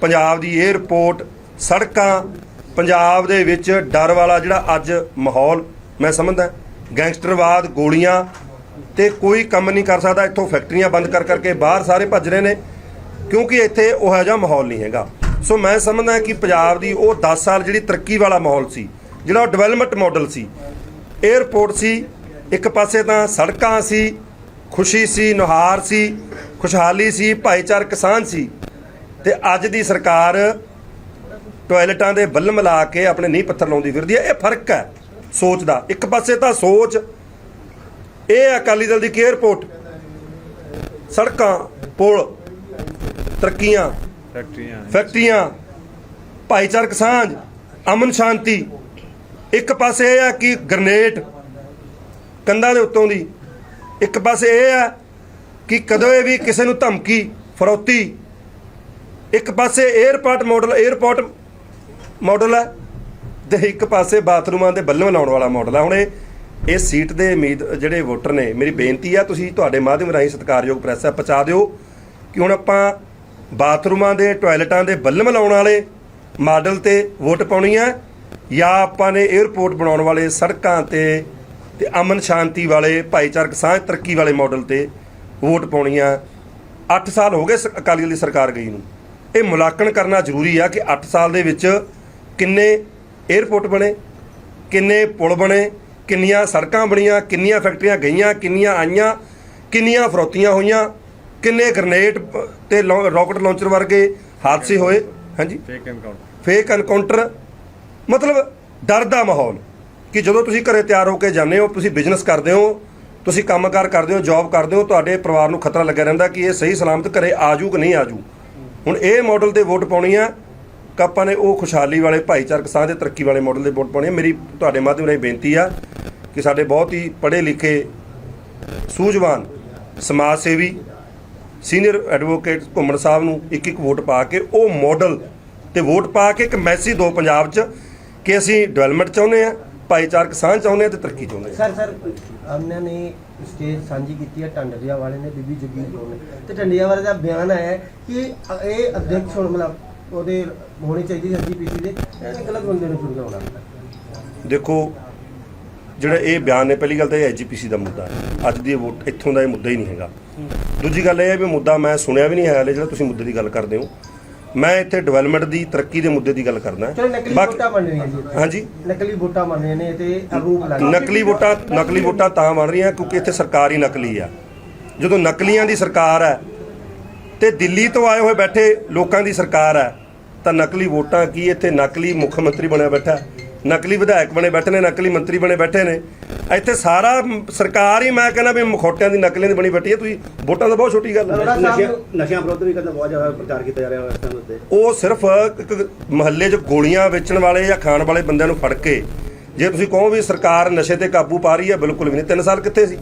ਪੰਜਾਬ ਦੀ 에ਅਰਪੋਰਟ ਸੜਕਾਂ ਪੰਜਾਬ ਦੇ ਵਿੱਚ ਡਰ ਵਾਲਾ ਜਿਹੜਾ ਅੱਜ ਮਾਹੌਲ ਮੈਂ ਸਮਝਦਾ, ਗੈਂਗਸਟਰਵਾਦ, ਗੋਲੀਆਂ ਤੇ ਕੋਈ ਕੰਮ ਨਹੀਂ ਕਰ ਸਕਦਾ, ਇੱਥੋਂ ਫੈਕਟਰੀਆਂ ਬੰਦ ਕਰ ਕਰਕੇ ਬਾਹਰ ਸਾਰੇ ਭੱਜ ਰਹੇ ਨੇ, ਕਿਉਂਕਿ ਇੱਥੇ ਉਹ ਜਿਹਾ ਮਾਹੌਲ ਨਹੀਂ ਹੈਗਾ। ਸੋ ਮੈਂ ਸਮਝਦਾ ਕਿ ਪੰਜਾਬ ਦੀ ਉਹ 10 ਸਾਲ ਜਿਹੜੀ ਤਰੱਕੀ ਵਾਲਾ ਮਾਹੌਲ ਸੀ, ਜਿਹੜਾ ਉਹ ਡਿਵੈਲਪਮੈਂਟ ਮਾਡਲ ਸੀ 에ਅਰਪੋਰਟ ਸੀ, ਇੱਕ ਪਾਸੇ ਤਾਂ ਸੜਕਾਂ ਸੀ, ਖੁਸ਼ੀ ਸੀ, ਨੁਹਾਰ ਸੀ, ਖੁਸ਼ਹਾਲੀ ਸੀ, ਭਾਈਚਾਰਕ ਸਾਂਝ ਸੀ, ਤੇ ਅੱਜ ਦੀ ਸਰਕਾਰ ਟਾਇਲਟਾਂ ਦੇ ਬੱਲ ਮਿਲਾ ਕੇ ਆਪਣੇ ਨੀਂਹ ਪੱਥਰ ਲਾਉਂਦੀ ਫਿਰਦੀ ਹੈ। ਇਹ ਫ਼ਰਕ ਹੈ ਸੋਚ ਦਾ ਇੱਕ ਪਾਸੇ ਤਾਂ ਸੋਚ ਇਹ ਅਕਾਲੀ ਦਲ ਦੀ ਕੇਅਰਪੋਰਟ ਸੜਕਾਂ ਪੁਲ ਤਰੱਕੀਆਂ ਫੈਕਟਰੀਆਂ। ਭਾਈਚਾਰਕ ਸਾਂਝ ਅਮਨ ਸ਼ਾਂਤੀ। ਇੱਕ ਪਾਸੇ ਇਹ ਆ ਕਿ ਗ੍ਰਨੇਡ ਕੰਧਾਂ ਦੇ ਉੱਤੋਂ ਦੀ। ਇੱਕ ਪਾਸੇ ਇਹ ਆ ਕਿ ਕਦੋਂ ਵੀ ਕਿਸੇ ਨੂੰ ਧਮਕੀ ਫਰੋਤੀ। ਇੱਕ ਪਾਸੇ 에어ਪੋਰਟ ਮਾਡਲ 에어ਪੋਰਟ ਮਾਡਲ ਹੈ। ਤੇ ਇੱਕ ਪਾਸੇ ਬਾਥਰੂਮਾਂ ਦੇ ਬੱਲਮ ਲਾਉਣ ਵਾਲਾ ਮਾਡਲ ਹੈ। ਹੁਣ ਇਹ ਇਹ ਸੀਟ ਦੇ ਉਮੀਦ, ਜਿਹੜੇ ਵੋਟਰ ਨੇ, ਮੇਰੀ ਬੇਨਤੀ ਆ ਤੁਸੀਂ ਤੁਹਾਡੇ ਮਾਧਿਅਮ ਰਾਹੀਂ ਸਤਿਕਾਰਯੋਗ ਪ੍ਰੈਸ ਹੈ, ਪਹੁੰਚਾ ਦਿਓ। ਕਿ ਹੁਣ ਆਪਾਂ ਬਾਥਰੂਮਾਂ ਦੇ, ਟਾਇਲਟਾਂ ਦੇ ਬੱਲਮ ਲਾਉਣ ਵਾਲੇ ਮਾਡਲ ਤੇ ਵੋਟ ਪਾਉਣੀ ਆ ਜਾਂ ਆਪਾਂ ਨੇ 에ਅਰਪੋਰਟ ਬਣਾਉਣ ਵਾਲੇ ਸੜਕਾਂ ਤੇ ਤੇ ਅਮਨ ਸ਼ਾਂਤੀ ਵਾਲੇ, ਭਾਈਚਾਰਕ ਸਾਂਝ ਤਰੱਕੀ ਵਾਲੇ ਮਾਡਲ ਤੇ ਵੋਟ ਪਾਉਣੀ ਆ 8 ਸਾਲ ਹੋ ਗਏ ਸ- ਅਕਾਲੀ ਦਲ ਦੀ ਸਰਕਾਰ ਗਈ ਨੂੰ। ਇਹ ਮੁਲਾਂਕਣ ਕਰਨਾ ਜ਼ਰੂਰੀ ਆ ਕਿ 8 ਸਾਲ ਦੇ ਵਿੱਚ ਕਿੰਨੇ 에ਅਰਪੋਰਟ ਬਣੇ ਕਿੰਨੇ ਪੁਲ ਬਣੇ ਕਿੰਨੀਆਂ ਸੜਕਾਂ ਬਣੀਆਂ ਕਿੰਨੀਆਂ ਫੈਕਟਰੀਆਂ ਗਈਆਂ ਕਿੰਨੀਆਂ ਆਈਆਂ ਕਿੰਨੀਆਂ ਫਰੋਤੀਆਂ ਹੋਈਆਂ ਕਿੰਨੇ ਗ੍ਰਨੇਡ ਤੇ ਰਾਕਟ ਲਾਂਚਰ ਵਰਗੇ ਹਾਦਸੇ ਹੋਏ ਹਾਂਜੀ? ਫੇਕ ਐਨਕਾਊਂਟਰ ਫੇਕ ਐਨਕਾਊਂਟਰ ਮਤਲਬ ਡਰ ਦਾ ਮਾਹੌਲ ਕਿ ਜਦੋਂ ਤੁਸੀਂ ਘਰੇ ਤਿਆਰ ਹੋ ਕੇ ਜਾਂਦੇ ਹੋ ਤੁਸੀਂ ਬਿਜ਼ਨਸ ਕਰਦੇ ਹੋ ਤੁਸੀਂ ਕੰਮਕਾਰ ਕਰਦੇ ਹੋ ਜੌਬ ਕਰਦੇ ਹੋ ਤੁਹਾਡੇ ਪਰਿਵਾਰ ਨੂੰ ਖਤਰਾ ਲੱਗਿਆ ਰਹਿੰਦਾ ਕਿ ਇਹ ਸਹੀ ਸਲਾਮਤ ਘਰੇ ਆਜੂ ਕਿ ਨਹੀਂ ਆਜੂ। ਹੁਣ ਇਹ ਮਾਡਲ ਤੇ ਵੋਟ ਪਾਉਣੀ ਆ ਆਪਾਂ ਨੇ ਉਹ ਖੁਸ਼ਹਾਲੀ ਵਾਲੇ ਭਾਈਚਾਰਕ ਸਾਂਝ ਦੇ ਤਰੱਕੀ ਵਾਲੇ ਮਾਡਲ ਦੇ ਵੋਟ ਪਾਉਣੀ ਆ। ਮੇਰੀ ਤੁਹਾਡੇ ਮਾਧਿਅਮ ਰਾਹੀਂ ਬੇਨਤੀ ਆ ਕਿ ਸਾਡੇ ਬਹੁਤ ਹੀ ਪੜ੍ਹੇ ਲਿਖੇ, ਸੂਝਵਾਨ ਸਮਾਜ ਸੇਵੀ ਸੀਨੀਅਰ ਐਡਵੋਕੇਟ ਘੁੰਮਣ ਸਾਹਿਬ ਨੂੰ ਇੱਕ ਇੱਕ ਵੋਟ ਪਾ ਕੇ ਉਹ ਮਾਡਲ ਤੇ ਵੋਟ ਪਾ ਕੇ ਇੱਕ ਮੈਸੇਜ ਦੋ ਪੰਜਾਬ 'ਚ ਕਿ ਅਸੀਂ ਡਿਵੈਲਪਮੈਂਟ ਚਾਹੁੰਦੇ ਆ, ਭਾਈਚਾਰਕ ਸਾਂਝ ਚਾਹੁੰਦੇ ਆ ਤੇ ਤਰੱਕੀ ਚਾਹੁੰਦੇ ਆ। ਸਰ ਸਰ ਉਹਨਾਂ ਨੇ ਸਟੇਜ ਸਾਂਝੀ ਕੀਤੀ ਹੈ ਟੰਡਿਆ ਵਾਲੇ ਨੇ, ਬੀਬੀ ਜਗੀਰ ਕੌਰ ਨੇ। ਤੇ ਟੰਡਿਆ ਵਾਲੇ ਦਾ ਬਿਆਨ ਆਇਆ ਕਿ ਇਹ ਅਧਿਕਸ਼ ਹੁਣ ਮਤਲਬ ਉਹਦੇ ਹੋਣੀ ਚਾਹੀਦੀ ਐਸਜੀਪੀਸੀ ਦੇ ਇਹ ਗਲਤ ਬੰਦੇ ਨੂੰ ਚੁਣ ਕੇ ਆਉਣਾ ਦੇਖੋ ਜਿਹੜਾ ਇਹ ਬਿਆਨ ਨੇ ਪਹਿਲੀ ਗੱਲ ਤਾਂ ਇਹ ਐਜੀਪੀਸੀ ਦਾ ਮੁੱਦਾ ਹੈ। ਅੱਜ ਦੀ ਵੋਟ ਇੱਥੋਂ ਦਾ ਇਹ ਮੁੱਦਾ ਹੀ ਨਹੀਂ ਹੈਗਾ। ਦੂਜੀ ਗੱਲ ਇਹ ਹੈ ਵੀ ਮੁੱਦਾ ਮੈਂ ਸੁਣਿਆ ਵੀ ਨਹੀਂ ਹੈ ਹਲੇ ਜਿਹੜਾ ਤੁਸੀਂ ਮੁੱਦੇ ਦੀ ਗੱਲ ਕਰਦੇ ਹੋ। ਮੈਂ ਇੱਥੇ ਡਿਵੈਲਪਮੈਂਟ ਦੀ ਤਰੱਕੀ ਦੇ ਮੁੱਦੇ ਦੀ ਗੱਲ ਨਕਲੀ ਬਾਕੀ- ਵੋਟਾਂ ਬਣ ਰਹੀਆਂ ਜੀ ਹਾਂਜੀ। ਨਕਲੀ ਵੋਟਾਂ ਬਣ ਰਹੀਆਂ ਨੇ ਤੇ ਆਰੋਪ ਲੱਗ ਨਕਲੀ ਵੋਟਾਂ ਨਕਲੀ ਵੋਟਾਂ ਤਾਂ ਬਣ ਰਹੀਆਂ ਕਿਉਂਕਿ ਇੱਥੇ ਸਰਕਾਰ ਹੀ ਨਕਲੀ ਆ। ਜਦੋਂ ਨਕਲੀਆਂ ਦੀ ਸਰਕਾਰ ਹੈ ਤੇ ਦਿੱਲੀ ਤੋਂ ਆਏ ਹੋਏ ਬੈਠੇ ਲੋਕਾਂ ਦੀ ਸਰਕਾਰ ਹੈ ਤਾਂ ਨਕਲੀ ਵੋਟਾਂ ਕੀ ਇੱਥੇ ਨਕਲੀ ਮੁੱਖ ਮੰਤਰੀ ਬਣਿਆ ਬੈਠਾ? ਨਕਲੀ ਵਿਧਾਇਕ ਬਣੇ ਬੈਠੇ ਨੇ ਨਕਲੀ ਮੰਤਰੀ ਬਣੇ ਬੈਠੇ ਨੇ। ਇੱਥੇ ਸਾਰਾ ਸਰਕਾਰ ਹੀ ਮੈਂ ਕਹਿੰਦਾ ਵੀ ਮਖੌਟਿਆਂ ਦੀ ਨਕਲੀਆਂ ਦੀ ਬਣੀ ਬੈਠੀ ਹੈ ਤੁਸੀਂ ਵੋਟਾਂ ਤਾਂ ਬਹੁਤ ਛੋਟੀ ਗੱਲ ਹੈ। ਨਸ਼ਿਆਂ ਵਿਰੁੱਧ ਵੀ ਕਹਿੰਦਾ ਬਹੁਤ ਜ਼ਿਆਦਾ ਪ੍ਰਚਾਰ ਕੀਤਾ ਜਾ ਰਿਹਾ ਇਸ ਟਾਈਮ ਉੱਤੇ। ਉਹ ਸਿਰਫ ਇੱਕ ਮਹੱਲੇ 'ਚ ਗੋਲੀਆਂ ਵੇਚਣ ਵਾਲੇ ਜਾਂ ਖਾਣ ਵਾਲੇ ਬੰਦਿਆਂ ਨੂੰ ਫੜ ਕੇ ਜੇ ਤੁਸੀਂ ਕਹੋ ਵੀ ਸਰਕਾਰ ਨਸ਼ੇ ਤੇ ਕਾਬੂ ਪਾ ਰਹੀ ਹੈ ਬਿਲਕੁਲ ਵੀ ਨਹੀਂ। 3 ਸਾਲ ਕਿੱਥੇ ਸੀ?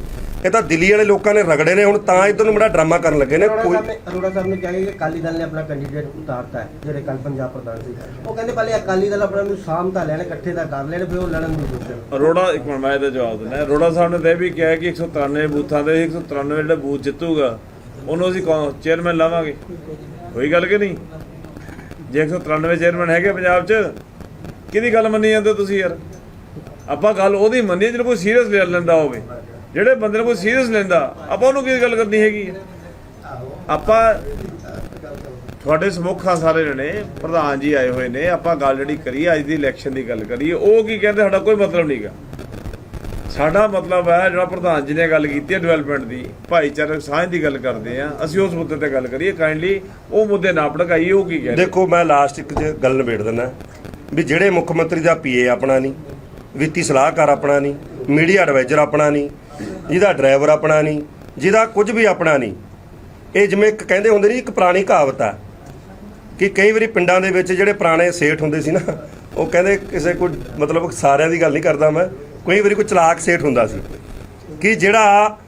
ਇਹ ਤਾਂ ਦਿੱਲੀ ਵਾਲੇ ਲੋਕਾਂ ਨੇ ਰਗੜੇ ਨੇ ਹੁਣ ਤਾਂ ਇਧਰ ਨੂੰ ਬੜਾ ਡਰਾਮਾ ਕਰਨ ਲੱਗੇ ਨੇ ਕੋਈ ਅਰੋੜਾ ਸਾਹਿਬ ਨੇ ਕਿਹਾ ਕਿ ਅਕਾਲੀ ਦਲ ਨੇ ਆਪਣਾ ਕੈਂਡੀਡੇਟ ਉਤਾਰਤਾ ਹੈ ਜਿਹੜੇ ਕੱਲ ਪੰਜਾਬ ਪ੍ਰਧਾਨ ਸੀ। ਉਹ ਕਹਿੰਦੇ ਪਹਿਲੇ ਅਕਾਲੀ ਦਲ ਆਪਣਾ ਨੂੰ ਸਾਮ ਤਾਂ ਲੈਣ ਇਕੱਠੇ ਤਾਂ ਕਰ ਲੈਣ ਫਿਰ ਉਹ ਲੜਨ ਦੀ ਸੋਚਣ। ਅਰੋੜਾ ਇੱਕ ਮਿੰਟ ਮੈਂ ਇਹਦਾ ਜਵਾਬ ਦਿੰਦਾ। ਅਰੋੜਾ ਸਾਹਿਬ ਨੇ ਤਾਂ ਇਹ ਵੀ ਕਿਹਾ ਕਿ 193 ਬੂਥਾਂ ਦੇ 193 ਜਿਹੜਾ ਬੂਥ ਜਿੱਤੂਗਾ ਉਹਨੂੰ ਅਸੀਂ ਚੇਅਰਮੈਨ ਲਾਵਾਂਗੇ। ਹੋਈ ਗੱਲ ਕਿ ਨਹੀਂ? ਜੇ 193 ਚੇਅਰਮੈਨ ਹੈਗੇ ਪੰਜਾਬ 'ਚ ਕਿਹਦੀ ਗੱਲ ਮੰਨੀ ਜਾਂਦੇ ਹੋ ਤੁਸੀਂ ਯਾਰ? ਆਪਾਂ ਗੱਲ ਉਹਦੀ ਮੰਨੀ ਜਿਹਨੂੰ ਕੋਈ ਸੀਰੀਅਸ ਲੈ ਲੈਂਦਾ ਹੋਵੇ। ਜਿਹੜੇ ਬੰਦੇ ਨੂੰ ਕੋਈ ਸੀਰੀਅਸ ਲੈਂਦਾ, ਆਪਾਂ ਉਹਨੂੰ ਕੀ ਗੱਲ ਕਰਨੀ ਹੈਗੀ ਹੈ? ਆਪਾਂ ਤੁਹਾਡੇ ਸਮੁੱਖਾਂ ਸਾਰੇ ਜਣੇ, ਪ੍ਰਧਾਨ ਜੀ ਆਏ ਹੋਏ ਨੇ, ਆਪਾਂ ਗੱਲ ਜਿਹੜੀ ਕਰੀ, ਅੱਜ ਦੀ ਇਲੈਕਸ਼ਨ ਦੀ ਗੱਲ ਕਰੀਏ ਉਹ ਕੀ ਕਹਿੰਦੇ, ਸਾਡਾ ਕੋਈ ਮਤਲਬ ਨਹੀਂਗਾ ਸਾਡਾ ਮਤਲਬ ਹੈ, ਜਿਹੜਾ ਪ੍ਰਧਾਨ ਜੀ ਨੇ ਗੱਲ ਕੀਤੀ ਹੈ ਡਿਵੈਲਪਮੈਂਟ ਦੀ ਭਾਈਚਾਰਕ ਸਾਂਝ ਦੀ ਗੱਲ ਕਰਦੇ ਆ ਅਸੀਂ ਉਸ ਮੁੱਦੇ ਤੇ ਗੱਲ ਕਰੀਏ ਕਾਈਂਡਲੀ ਉਹ ਮੁੱਦੇ ਨਾ ਭੜਕਾਈਏ, ਉਹ ਕੀ ਕਹਿੰਦੇ ਦੇਖੋ, ਮੈਂ ਲਾਸਟ ਇੱਕ ਗੱਲ ਨਿਬੇੜ ਦਿੰਦਾ, ਵੀ ਜਿਹੜੇ ਮੁੱਖ ਮੰਤਰੀ ਦਾ ਪੀਏ ਆਪਣਾ ਨਹੀਂ ਵਿੱਤੀ ਸਲਾਹਕਾਰ ਆਪਣਾ ਨਹੀਂ ਮੀਡੀਆ ਐਡਵਾਈਜ਼ਰ ਆਪਣਾ ਨਹੀਂ ਜਿਹਦਾ ਡਰਾਈਵਰ ਆਪਣਾ ਨਹੀਂ, ਜਿਹਦਾ ਕੁਝ ਵੀ ਆਪਣਾ ਨਹੀਂ। ਇਹ ਜਿਵੇਂ ਇੱਕ ਕਹਿੰਦੇ ਹੁੰਦੇ ਨਹੀਂ ਇੱਕ ਪੁਰਾਣੀ ਕਹਾਵਤ ਆ ਕਿ ਕਈ ਵਾਰੀ ਪਿੰਡਾਂ ਦੇ ਵਿੱਚ ਜਿਹੜੇ ਪੁਰਾਣੇ ਸੇਠ ਹੁੰਦੇ ਸੀ ਨਾ, ਉਹ ਕਹਿੰਦੇ ਕਿਸੇ ਕੋਈ ਮਤਲਬ ਸਾਰਿਆਂ ਦੀ ਗੱਲ ਨਹੀਂ ਕਰਦਾ ਮੈਂ, ਕਈ ਵਾਰੀ ਕੋਈ ਚਲਾਕ ਸੇਠ ਹੁੰਦਾ ਸੀ। ਕਿ ਜਿਹੜਾ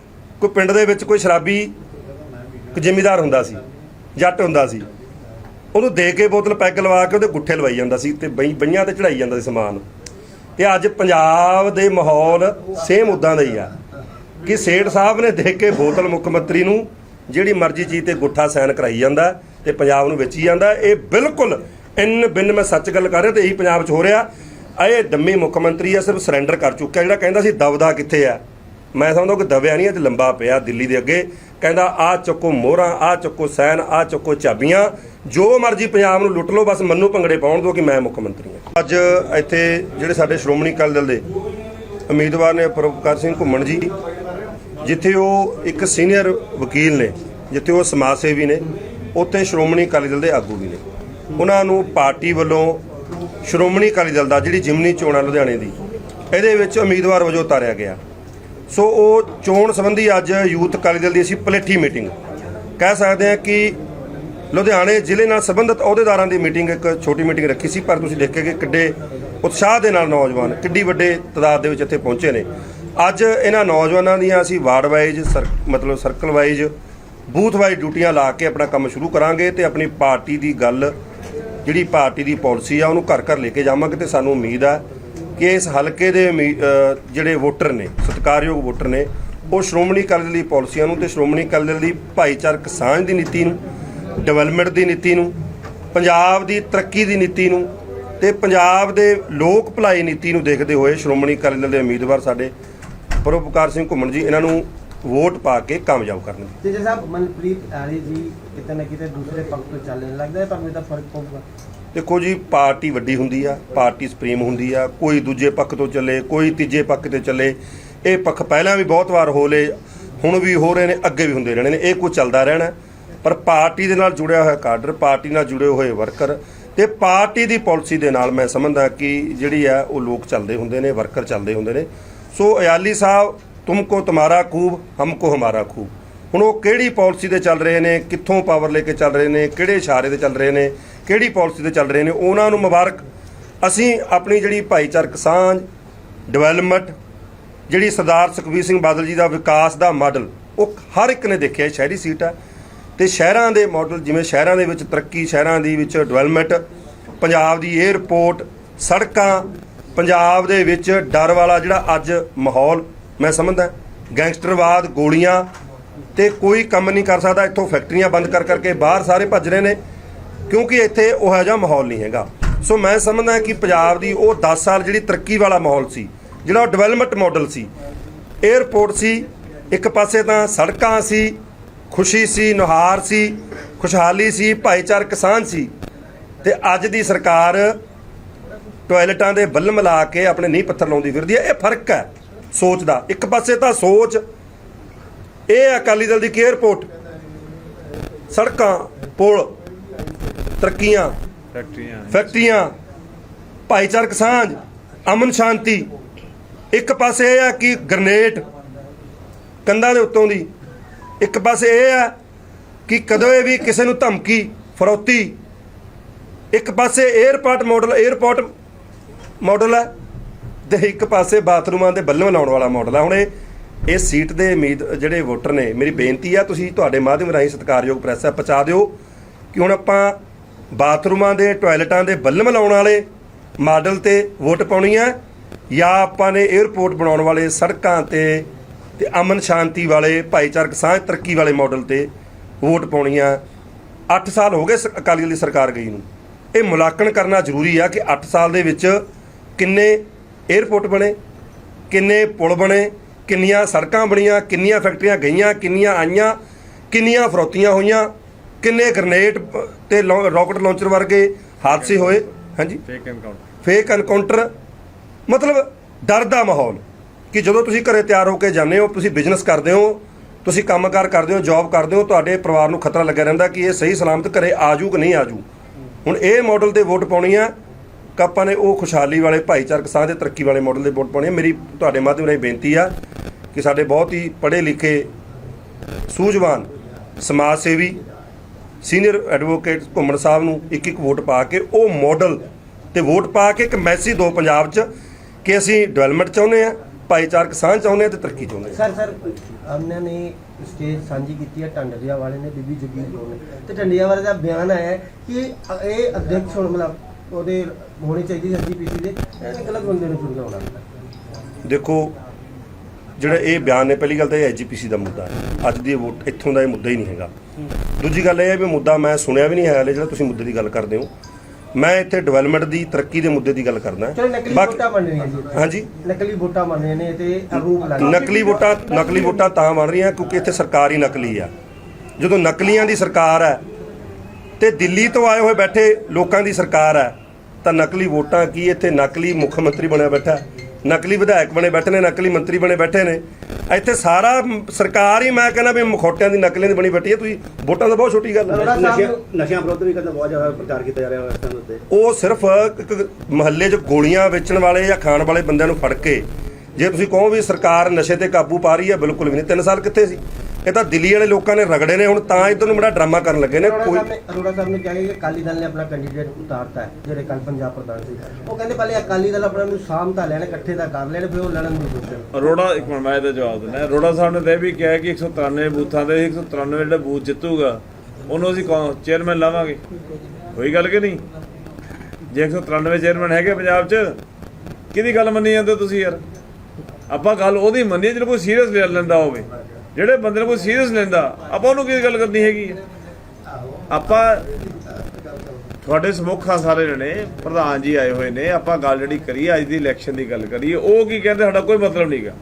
ਕੋਈ ਪਿੰਡ ਦੇ ਵਿੱਚ ਕੋਈ ਸ਼ਰਾਬੀ ਕੋਈ ਜ਼ਿਮੀਦਾਰ ਹੁੰਦਾ ਸੀ, ਜੱਟ ਹੁੰਦਾ ਸੀ, ਉਹਨੂੰ ਦੇ ਕੇ ਬੋਤਲ ਪੈਗ ਲਵਾ ਕੇ ਉਹਦੇ ਗੁੱਠੇ ਲਵਾਈ ਜਾਂਦਾ ਸੀ ਤੇ ਬਈ, ਬਈਆਂ ਤੇ ਚੜਾਈ ਜਾਂਦਾ ਸੀ ਸਮਾਨ। ਤੇ ਅੱਜ ਪੰਜਾਬ ਦੇ ਮਾਹੌਲ ਸੇਮ ਉਦਾਂ ਦਾ ਹੀ ਆ। ਕਿ ਸੇਠ ਸਾਹਿਬ ਨੇ ਦੇਖ ਕੇ ਬੋਤਲ ਮੁੱਖ ਮੰਤਰੀ ਨੂੰ ਜਿਹੜੀ ਮਰਜ਼ੀ ਚੀਜ਼ ਤੇ ਗੁੱਠਾ ਸਾਈਨ ਕਰਾਈ ਜਾਂਦਾ ਤੇ ਪੰਜਾਬ ਨੂੰ ਵੇਚੀ ਜਾਂਦਾ, ਇਹ ਬਿਲਕੁਲ ਇਨ ਬਿਨ ਮੈਂ ਸੱਚ ਗੱਲ ਕਰ ਰਿਹਾ ਤੇ ਇਹੀ ਪੰਜਾਬ 'ਚ ਹੋ ਰਿਹਾ। ਇਹ ਡੰਮੀ ਮੁੱਖ ਮੰਤਰੀ ਆ, ਸਿਰਫ ਸਰੈਂਡਰ ਕਰ ਚੁੱਕਿਆ, ਜਿਹੜਾ ਕਹਿੰਦਾ ਸੀ ਦਬਦਾ ਕਿੱਥੇ ਆ? ਮੈਂ ਸਮਝਦਾ ਕਿ ਦਬਿਆ ਨਹੀਂ ਅੱਜ ਲੰਬਾ ਪਿਆ ਦਿੱਲੀ ਦੇ ਅੱਗੇ। ਕਹਿੰਦਾ ਆ ਚੱਕੋ ਮੋਹਰਾਂ ਆ ਚੱਕੋ ਸੈਨ ਆ ਚੱਕੋ ਚਾਬੀਆਂ, ਜੋ ਮਰਜ਼ੀ ਪੰਜਾਬ ਨੂੰ ਲੁੱਟ ਲਓ, ਬਸ ਮੰਨੂ ਭੰਗੜੇ ਪਾਉਣ ਦਿਓ ਕਿ ਮੈਂ ਮੁੱਖ ਮੰਤਰੀ ਹਾਂ। ਅੱਜ ਇੱਥੇ ਜਿਹੜੇ ਸਾਡੇ ਸ਼੍ਰੋਮਣੀ ਅਕਾਲੀ ਦਲ ਦੇ ਉਮੀਦਵਾਰ ਨੇ ਪ੍ਰਭਕਾਰ ਸਿੰਘ ਘੁੰਮਣ ਜੀ ਜਿੱਥੇ ਉਹ ਇੱਕ ਸੀਨੀਅਰ ਵਕੀਲ ਨੇ, ਜਿੱਥੇ ਉਹ ਸਮਾਜ ਸੇਵੀ ਨੇ, ਉੱਥੇ ਸ਼੍ਰੋਮਣੀ ਅਕਾਲੀ ਦਲ ਦੇ ਆਗੂ ਵੀ ਨੇ। ਉਹਨਾਂ ਨੂੰ ਪਾਰਟੀ ਵੱਲੋਂ ਸ਼੍ਰੋਮਣੀ ਅਕਾਲੀ ਦਲ ਦਾ, ਜਿਹੜੀ ਜਿਮਨੀ ਚੋਣ ਆ ਲੁਧਿਆਣੇ ਦੀ, ਇਹਦੇ ਵਿੱਚ ਉਮੀਦਵਾਰ ਵਜੋਂ ਉਤਾਰਿਆ ਗਿਆ। ਸੋ ਉਹ ਚੋਣ ਸੰਬੰਧੀ ਅੱਜ ਯੂਥ ਅਕਾਲੀ ਦਲ ਦੀ ਅਸੀਂ ਪਲੇਠੀ ਮੀਟਿੰਗ। ਕਹਿ ਸਕਦੇ ਹਾਂ ਕਿ ਲੁਧਿਆਣੇ ਜ਼ਿਲ੍ਹੇ ਨਾਲ ਸੰਬੰਧਿਤ ਅਹੁਦੇਦਾਰਾਂ ਦੀ ਮੀਟਿੰਗ ਇੱਕ ਛੋਟੀ ਮੀਟਿੰਗ ਰੱਖੀ ਸੀ, ਪਰ ਤੁਸੀਂ ਦੇਖਿਆ ਕਿ ਕਿੱਡੇ ਉਤਸ਼ਾਹ ਦੇ ਨਾਲ ਨੌਜਵਾਨ, ਕਿੱਡੀ ਵੱਡੇ ਤਦਾਦ ਦੇ ਵਿੱਚ ਇੱਥੇ ਪਹੁੰਚੇ ਨੇ। ਅੱਜ ਇਹਨਾਂ ਨੌਜਵਾਨਾਂ ਦੀਆਂ ਅਸੀਂ ਵਾਰਡ ਵਾਈਜ਼ ਮਤਲਬ ਸਰਕਲ ਵਾਈਜ਼ ਬੂਥ ਵਾਈਜ਼ ਡਿਊਟੀਆਂ ਲਾ ਕੇ ਆਪਣਾ ਕੰਮ ਸ਼ੁਰੂ ਕਰਾਂਗੇ ਤੇ ਆਪਣੀ ਪਾਰਟੀ ਦੀ ਗੱਲ, ਜਿਹੜੀ ਪਾਰਟੀ ਦੀ ਪਾਲਿਸੀ ਆ ਉਹਨੂੰ ਘਰ ਘਰ ਲੈ ਕੇ ਜਾਵਾਂਗੇ ਤੇ ਸਾਨੂੰ ਉਮੀਦ ਆ ਕਿ ਇਸ ਹਲਕੇ ਦੇ ਉਮੀ- ਜਿਹੜੇ ਵੋਟਰ ਨੇ, ਸਤਿਕਾਰਯੋਗ ਵੋਟਰ ਨੇ, ਉਹ ਸ਼੍ਰੋਮਣੀ ਅਕਾਲੀ ਦਲ ਦੀ ਪਾਲਿਸੀਆਂ ਨੂੰ ਤੇ ਸ਼੍ਰੋਮਣੀ ਅਕਾਲੀ ਦਲ ਦੀ ਭਾਈਚਾਰਕ ਸਾਂਝ ਦੀ ਨੀਤੀ ਨੂੰ ਡਿਵੈਲਪਮੈਂਟ ਦੀ ਨੀਤੀ ਨੂੰ, ਪੰਜਾਬ ਦੀ ਤਰੱਕੀ ਦੀ ਨੀਤੀ ਨੂੰ ਤੇ ਪੰਜਾਬ ਦੇ ਲੋਕ ਭਲਾਈ ਨੀਤੀ ਨੂੰ ਦੇਖਦੇ ਹੋਏ ਸ਼੍ਰੋਮਣੀ ਅਕਾਲੀ ਦਲ ਦੇ ਉਮੀਦਵਾਰ ਸਾਡੇ ਪਰਉਪਕਾਰ ਸਿੰਘ ਘੁੰਮਣ ਜੀ ਇਹਨਾਂ ਨੂੰ ਵੋਟ ਪਾ ਕੇ ਕਾਮਯਾਬ ਕਰਨਗੇ। ਤੇ ਜੇ ਸਾਹਿਬ ਮਨਪ੍ਰੀਤ ਆਰੀ ਜੀ ਕਿਤੇ ਨਾ ਕਿਤੇ ਦੂਸਰੇ ਪੱਖ ਤੋਂ ਚੱਲਣ ਲੱਗਦਾ ਹੈ ਤੁਹਾਨੂੰ ਇਹਦਾ ਫ਼ਰਕ ਪਊਗਾ? ਦੇਖੋ ਜੀ ਪਾਰਟੀ ਵੱਡੀ ਹੁੰਦੀ ਆ ਪਾਰਟੀ ਸੁਪਰੀਮ ਹੁੰਦੀ ਆ ਕੋਈ ਦੂਜੇ ਪੱਖ ਤੋਂ ਚੱਲੇ ਕੋਈ ਤੀਜੇ ਪੱਖ ਤੇ ਚੱਲੇ ਇਹ ਪੱਖ ਪਹਿਲਾਂ ਵੀ ਬਹੁਤ ਵਾਰ ਹੋ ਲਏ ਹੁਣ ਵੀ ਹੋ ਰਹੇ ਨੇ ਅੱਗੇ ਵੀ ਹੁੰਦੇ ਰਹਿਣੇ ਨੇ ਇਹ ਕੁਝ ਚੱਲਦਾ ਰਹਿਣਾ। ਪਰ ਪਾਰਟੀ ਦੇ ਨਾਲ ਜੁੜਿਆ ਹੋਇਆ ਕਾਡਰ ਪਾਰਟੀ ਨਾਲ ਜੁੜੇ ਹੋਏ ਵਰਕਰ ਤੇ ਪਾਰਟੀ ਦੀ ਪਾਲਿਸੀ ਦੇ ਨਾਲ ਮੈਂ ਸਮਝਦਾ ਕਿ ਜਿਹੜੀ ਆ ਉਹ ਲੋਕ ਚੱਲਦੇ ਹੁੰਦੇ ਨੇ ਵਰਕਰ ਚੱਲਦੇ ਹੁੰਦੇ ਨੇ। ਸੋ ਅਯਾਲੀ ਸਾਹਿਬ ਤੁਮਕੋ ਤੁਮਾਰਾ ਖੂਬ ਹਮਕੋ ਹਮਾਰਾ ਖੂਬ। ਹੁਣ ਉਹ ਕਿਹੜੀ ਪਾਲਿਸੀ ਤੇ ਚੱਲ ਰਹੇ ਨੇ, ਕਿੱਥੋਂ ਪਾਵਰ ਲੈ ਕੇ ਚੱਲ ਰਹੇ ਨੇ, ਕਿਹੜੇ ਇਸ਼ਾਰੇ ਤੇ ਚੱਲ ਰਹੇ ਨੇ, ਕਿਹੜੀ ਪਾਲਿਸੀ ਤੇ ਚੱਲ ਰਹੇ ਨੇ, ਉਹਨਾਂ ਨੂੰ ਮੁਬਾਰਕ। ਅਸੀਂ ਆਪਣੀ ਜਿਹੜੀ ਭਾਈਚਾਰਕ ਸਾਂਝ ਡਿਵੈਲਪਮੈਂਟ ਜਿਹੜੀ ਸਰਦਾਰ ਸੁਖਬੀਰ ਸਿੰਘ ਬਾਦਲ ਜੀ ਦਾ ਵਿਕਾਸ ਦਾ ਮਾਡਲ, ਉਹ ਹਰ ਇੱਕ ਨੇ ਦੇਖਿਆ ਸ਼ਹਿਰੀ ਸੀਟ ਹੈ ਤੇ ਸ਼ਹਿਰਾਂ ਦੇ ਮਾਡਲ ਜਿਵੇਂ ਸ਼ਹਿਰਾਂ ਦੇ ਵਿੱਚ ਤਰੱਕੀ, ਸ਼ਹਿਰਾਂ ਦੀ ਵਿੱਚ ਡਿਵੈਲਪਮੈਂਟ ਪੰਜਾਬ ਦੀ 에ਅਰਪੋਰਟ ਸੜਕਾਂ ਪੰਜਾਬ ਦੇ ਵਿੱਚ ਡਰ ਵਾਲਾ ਜਿਹੜਾ ਅੱਜ ਮਾਹੌਲ ਮੈਂ ਸਮਝਦਾ, ਗੈਂਗਸਟਰਵਾਦ, ਗੋਲੀਆਂ ਤੇ ਕੋਈ ਕੰਮ ਨਹੀਂ ਕਰ ਸਕਦਾ, ਇੱਥੋਂ ਫੈਕਟਰੀਆਂ ਬੰਦ ਕਰ ਕਰਕੇ ਬਾਹਰ ਸਾਰੇ ਭੱਜ ਰਹੇ ਨੇ, ਕਿਉਂਕਿ ਇੱਥੇ ਉਹ ਜਿਹਾ ਮਾਹੌਲ ਨਹੀਂ ਹੈਗਾ। ਸੋ ਮੈਂ ਸਮਝਦਾ ਕਿ ਪੰਜਾਬ ਦੀ ਉਹ 10 ਸਾਲ ਜਿਹੜੀ ਤਰੱਕੀ ਵਾਲਾ ਮਾਹੌਲ ਸੀ, ਜਿਹੜਾ ਉਹ ਡਿਵੈਲਪਮੈਂਟ ਮਾਡਲ ਸੀ 에ਅਰਪੋਰਟ ਸੀ, ਇੱਕ ਪਾਸੇ ਤਾਂ ਸੜਕਾਂ ਸੀ, ਖੁਸ਼ੀ ਸੀ, ਨੁਹਾਰ ਸੀ, ਖੁਸ਼ਹਾਲੀ ਸੀ, ਭਾਈਚਾਰਕ ਸਾਂਝ ਸੀ, ਤੇ ਅੱਜ ਦੀ ਸਰਕਾਰ ਟਾਇਲਟਾਂ ਦੇ ਬੱਲ ਮਿਲਾ ਕੇ ਆਪਣੇ ਨੀਂਹ ਪੱਥਰ ਲਾਉਂਦੀ ਫਿਰਦੀ ਹੈ। ਇਹ ਫ਼ਰਕ ਹੈ ਸੋਚ ਦਾ ਇੱਕ ਪਾਸੇ ਤਾਂ ਸੋਚ। ਇਹ ਅਕਾਲੀ ਦਲ ਦੀ ਕੇਅਰ ਪੋਰਟ ਸੜਕਾਂ ਪੁਲ ਤਰੱਕੀਆਂ ਫੈਕਟਰੀਆਂ। ਭਾਈਚਾਰਕ ਸਾਂਝ ਅਮਨ ਸ਼ਾਂਤੀ। ਇੱਕ ਪਾਸੇ ਇਹ ਆ ਕਿ ਗ੍ਰਨੇਡ ਕੰਧਾਂ ਦੇ ਉੱਤੋਂ ਦੀ। ਇੱਕ ਪਾਸੇ ਇਹ ਆ ਕਿ ਕਦੋਂ ਵੀ ਕਿਸੇ ਨੂੰ ਧਮਕੀ ਫਰੋਤੀ। ਇੱਕ ਪਾਸੇ 에어ਪੋਰਟ ਮਾਡਲ 에어ਪੋਰਟ ਮਾਡਲ ਹੈ। ਤੇ ਇੱਕ ਪਾਸੇ ਬਾਥਰੂਮਾਂ ਦੇ ਬੱਲਮ ਲਾਉਣ ਵਾਲਾ ਮਾਡਲ ਹੈ। ਹੁਣ ਇਹ ਇਹ ਸੀਟ ਦੇ ਉਮੀਦ, ਜਿਹੜੇ ਵੋਟਰ ਨੇ, ਮੇਰੀ ਬੇਨਤੀ ਆ ਤੁਸੀਂ ਤੁਹਾਡੇ ਮਾਧਿਅਮ ਰਾਹੀਂ ਸਤਿਕਾਰਯੋਗ ਪ੍ਰੈਸ ਹੈ, ਪਹੁੰਚਾ ਦਿਓ। ਕਿ ਹੁਣ ਆਪਾਂ ਬਾਥਰੂਮਾਂ ਦੇ, ਟਾਇਲਟਾਂ ਦੇ ਬੱਲਮ ਲਾਉਣ ਵਾਲੇ ਮਾਡਲ ਤੇ ਵੋਟ ਪਾਉਣੀ ਆ ਜਾਂ ਆਪਾਂ ਨੇ 에ਅਰਪੋਰਟ ਬਣਾਉਣ ਵਾਲੇ ਸੜਕਾਂ ਤੇ ਤੇ ਅਮਨ ਸ਼ਾਂਤੀ ਵਾਲੇ, ਭਾਈਚਾਰਕ ਸਾਂਝ ਤਰੱਕੀ ਵਾਲੇ ਮਾਡਲ ਤੇ ਵੋਟ ਪਾਉਣੀ ਆ 8 ਸਾਲ ਹੋ ਗਏ ਸ- ਅਕਾਲੀ ਦਲ ਦੀ ਸਰਕਾਰ ਗਈ ਨੂੰ। ਇਹ ਮੁਲਾਂਕਣ ਕਰਨਾ ਜ਼ਰੂਰੀ ਆ ਕਿ 8 ਸਾਲ ਦੇ ਵਿੱਚ ਕਿੰਨੇ 에ਅਰਪੋਰਟ ਬਣੇ ਕਿੰਨੇ ਪੁਲ ਬਣੇ ਕਿੰਨੀਆਂ ਸੜਕਾਂ ਬਣੀਆਂ ਕਿੰਨੀਆਂ ਫੈਕਟਰੀਆਂ ਗਈਆਂ ਕਿੰਨੀਆਂ ਆਈਆਂ ਕਿੰਨੀਆਂ ਫਰੋਤੀਆਂ ਹੋਈਆਂ ਕਿੰਨੇ ਗ੍ਰਨੇਡ ਤੇ ਰਾਕਟ ਲਾਂਚਰ ਵਰਗੇ ਹਾਦਸੇ ਹੋਏ ਹਾਂਜੀ? ਫੇਕ ਐਨਕਾਊਂਟਰ ਫੇਕ ਐਨਕਾਊਂਟਰ ਮਤਲਬ ਡਰ ਦਾ ਮਾਹੌਲ ਕਿ ਜਦੋਂ ਤੁਸੀਂ ਘਰੇ ਤਿਆਰ ਹੋ ਕੇ ਜਾਂਦੇ ਹੋ ਤੁਸੀਂ ਬਿਜ਼ਨਸ ਕਰਦੇ ਹੋ ਤੁਸੀਂ ਕੰਮਕਾਰ ਕਰਦੇ ਹੋ ਜੌਬ ਕਰਦੇ ਹੋ ਤੁਹਾਡੇ ਪਰਿਵਾਰ ਨੂੰ ਖਤਰਾ ਲੱਗਿਆ ਰਹਿੰਦਾ ਕਿ ਇਹ ਸਹੀ ਸਲਾਮਤ ਘਰੇ ਆਜੂ ਕਿ ਨਹੀਂ ਆਜੂ। ਹੁਣ ਇਹ ਮਾਡਲ ਤੇ ਵੋਟ ਪਾਉਣੀ ਆ ਆਪਾਂ ਨੇ ਉਹ ਖੁਸ਼ਹਾਲੀ ਵਾਲੇ ਭਾਈਚਾਰਕ ਸਾਂਝ ਦੇ ਤਰੱਕੀ ਵਾਲੇ ਮਾਡਲ ਦੇ ਵੋਟ ਪਾਉਣੀ ਆ। ਮੇਰੀ ਤੁਹਾਡੇ ਮਾਧਿਅਮ ਰਾਹੀਂ ਬੇਨਤੀ ਆ ਕਿ ਸਾਡੇ ਬਹੁਤ ਹੀ ਪੜ੍ਹੇ ਲਿਖੇ, ਸੂਝਵਾਨ ਸਮਾਜ ਸੇਵੀ ਸੀਨੀਅਰ ਐਡਵੋਕੇਟ ਘੁੰਮਣ ਸਾਹਿਬ ਨੂੰ ਇੱਕ ਇੱਕ ਵੋਟ ਪਾ ਕੇ ਉਹ ਮਾਡਲ ਤੇ ਵੋਟ ਪਾ ਕੇ ਇੱਕ ਮੈਸੇਜ ਦੋ ਪੰਜਾਬ 'ਚ ਕਿ ਅਸੀਂ ਡਿਵੈਲਪਮੈਂਟ ਚਾਹੁੰਦੇ ਆ, ਭਾਈਚਾਰਕ ਸਾਂਝ ਚਾਹੁੰਦੇ ਆ ਤੇ ਤਰੱਕੀ ਚਾਹੁੰਦੇ ਆ। ਸਰ ਸਰ, ਉਹਨਾਂ ਨੇ ਸਟੇਜ ਸਾਂਝੀ ਕੀਤੀ ਹੈ ਟੰਡਿਆ ਵਾਲੇ ਨੇ, ਬੀਬੀ ਜਗੀਰ ਕੌਰ ਨੇ। ਤੇ ਟੰਡਿਆ ਵਾਲੇ ਦਾ ਬਿਆਨ ਆਇਆ ਕਿ ਇਹ- ਇਹ ਹੁਣ ਮਤਲਬ ਉਹਦੇ ਹੋਣੀ ਚਾਹੀਦੀ ਐਸਜੀਪੀਸੀ ਦੇ ਇਹ ਗਲਤ ਬੰਦੇ ਨੂੰ ਚੁਣ ਕੇ ਆਉਣਾ ਦੇਖੋ ਜਿਹੜਾ ਇਹ ਬਿਆਨ ਨੇ ਪਹਿਲੀ ਗੱਲ ਤਾਂ ਇਹ ਐਜੀਪੀਸੀ ਦਾ ਮੁੱਦਾ ਹੈ। ਅੱਜ ਦੀ ਵੋਟ ਇੱਥੋਂ ਦਾ ਇਹ ਮੁੱਦਾ ਹੀ ਨਹੀਂ ਹੈਗਾ। ਦੂਜੀ ਗੱਲ ਇਹ ਹੈ ਵੀ ਮੁੱਦਾ ਮੈਂ ਸੁਣਿਆ ਵੀ ਨਹੀਂ ਹੈ ਹਲੇ ਜਿਹੜਾ ਤੁਸੀਂ ਮੁੱਦੇ ਦੀ ਗੱਲ ਕਰਦੇ ਹੋ। ਮੈਂ ਇੱਥੇ ਡਿਵੈਲਪਮੈਂਟ ਦੀ ਤਰੱਕੀ ਦੇ ਮੁੱਦੇ ਦੀ ਗੱਲ ਕਰਦਾ ਚਲੋ ਨਕਲੀ ਬਾਕੀ- ਵੋਟਾਂ ਬਣ ਰਹੀਆਂ ਜੀ ਹਾਂਜੀ। ਨਕਲੀ ਵੋਟਾਂ ਬਣ ਰਹੀਆਂ ਨੇ ਤੇ ਆਰੋਪ ਲੱਗ ਨਕਲੀ ਵੋਟਾਂ ਨਕਲੀ ਵੋਟਾਂ ਤਾਂ ਬਣ ਰਹੀਆਂ ਕਿਉਂਕਿ ਇੱਥੇ ਸਰਕਾਰ ਹੀ ਨਕਲੀ ਆ। ਜਦੋਂ ਨਕਲੀਆਂ ਦੀ ਸਰਕਾਰ ਹੈ ਤੇ ਦਿੱਲੀ ਤੋਂ ਆਏ ਹੋਏ ਬੈਠੇ ਲੋਕਾਂ ਦੀ ਸਰਕਾਰ ਹੈ ਤਾਂ ਨਕਲੀ ਵੋਟਾਂ ਕੀ ਇੱਥੇ ਨਕਲੀ ਮੁੱਖ ਮੰਤਰੀ ਬਣਿਆ ਬੈਠਾ? ਨਕਲੀ ਵਿਧਾਇਕ ਬਣੇ ਬੈਠੇ ਨੇ ਨਕਲੀ ਮੰਤਰੀ ਬਣੇ ਬੈਠੇ ਨੇ। ਇੱਥੇ ਸਾਰਾ ਸਰਕਾਰ ਹੀ ਮੈਂ ਕਹਿੰਦਾ ਵੀ ਮਖੌਟਿਆਂ ਦੀ ਨਕਲੀਆਂ ਦੀ ਬਣੀ ਬੈਠੀ ਹੈ। ਤੁਸੀਂ ਵੋਟਾਂ ਤਾਂ ਬਹੁਤ ਛੋਟੀ ਗੱਲ ਹੈ। ਨਸ਼ਿਆਂ ਵਿਰੁੱਧ ਵੀ ਕਹਿੰਦਾ ਬਹੁਤ ਜ਼ਿਆਦਾ ਪ੍ਰਚਾਰ ਕੀਤਾ ਜਾ ਰਿਹਾ ਹੈ ਇਸ ਉੱਤੇ। ਉਹ ਸਿਰਫ ਇੱਕ ਮਹੱਲੇ 'ਚ ਗੋਲੀਆਂ ਵੇਚਣ ਵਾਲੇ ਜਾਂ ਖਾਣ ਵਾਲੇ ਬੰਦਿਆਂ ਨੂੰ ਫੜ ਕੇ ਜੇ ਤੁਸੀਂ ਕਹੋ ਵੀ ਸਰਕਾਰ ਨਸ਼ੇ ਤੇ ਕਾਬੂ ਪਾ ਰਹੀ ਹੈ ਬਿਲਕੁਲ ਵੀ ਨਹੀਂ। 3 ਸਾਲ ਕਿੱਥੇ ਸੀ? ਇਹ ਤਾਂ ਦਿੱਲੀ ਵਾਲੇ ਲੋਕਾਂ ਨੇ ਰਗੜੇ ਨੇ ਹੁਣ ਤਾਂ ਇਧਰ ਨੂੰ ਮੇਰਾ ਡਰਾਮਾ ਕਰਨ ਲੱਗੇ ਨੇ। ਕੋਈ ਅਰੋੜਾ ਸਾਹਿਬ ਨੇ ਕਿਹਾ ਕਿ ਅਕਾਲੀ ਦਲ ਨੇ ਆਪਣਾ ਕੈਂਡੀਡੇਟ ਉਤਾਰਤਾ ਹੈ ਜਿਹੜੇ ਕੱਲ ਪੰਜਾਬ ਪ੍ਰਧਾਨ ਸੀ। ਉਹ ਕਹਿੰਦੇ ਪਹਿਲੇ ਅਕਾਲੀ ਦਲ ਆਪਣਾ ਨੂੰ ਸ਼ਾਮ ਤਾਂ ਲੈਣ ਇਕੱਠੇ ਤਾਂ ਕਰ ਲੈਣ ਫਿਰ ਉਹ ਲੜਨ ਦੀ ਕੋਸ਼ਿਸ਼ ਅਰੋੜਾ ਇੱਕ ਮਿੰਟ ਮੈਂ ਇਹਦਾ ਜਵਾਬ ਦਿੰਦਾ। ਅਰੋੜਾ ਸਾਹਿਬ ਨੇ ਇਹ ਵੀ ਕਿਹਾ ਕਿ 193 ਬੂਥਾਂ ਦੇ 193 ਜਿਹੜਾ ਬੂਥ ਜਿੱਤੂਗਾ ਉਹਨੂੰ ਅਸੀਂ ਚੇਅਰਮੈਨ ਲਾਵਾਂਗੇ। ਹੋਈ ਗੱਲ ਕਿ ਨਹੀਂ? ਜੇ 193 ਚੇਅਰਮੈਨ ਹੈਗੇ ਪੰਜਾਬ 'ਚ ਕਿਹਦੀ ਗੱਲ ਮੰਨੀ ਜਾਂਦੇ ਹੋ ਤੁਸੀਂ ਯਾਰ? ਆਪਾਂ ਗੱਲ ਉਹਦੀ ਮੰਨੀ ਜਿਹਨੂੰ ਕੋਈ ਸੀਰੀਅਸ ਲੈ ਲੈਂਦਾ ਹੋਵੇ। ਜਿਹੜੇ ਬੰਦੇ ਨੂੰ ਕੋਈ ਸੀਰੀਅਸ ਲੈਂਦਾ, ਆਪਾਂ ਉਹਨੂੰ ਕੀ ਗੱਲ ਕਰਨੀ ਹੈਗੀ ਹੈ? ਆਪਾਂ ਤੁਹਾਡੇ ਸਮੁੱਖਾਂ ਸਾਰੇ ਜਣੇ, ਪ੍ਰਧਾਨ ਜੀ ਆਏ ਹੋਏ ਨੇ, ਆਪਾਂ ਗੱਲ ਜਿਹੜੀ ਕਰੀ, ਅੱਜ ਦੀ ਇਲੈਕਸ਼ਨ ਦੀ ਗੱਲ ਕਰੀਏ ਉਹ ਕੀ ਕਹਿੰਦੇ, ਸਾਡਾ ਕੋਈ ਮਤਲਬ ਨਹੀਂਗਾ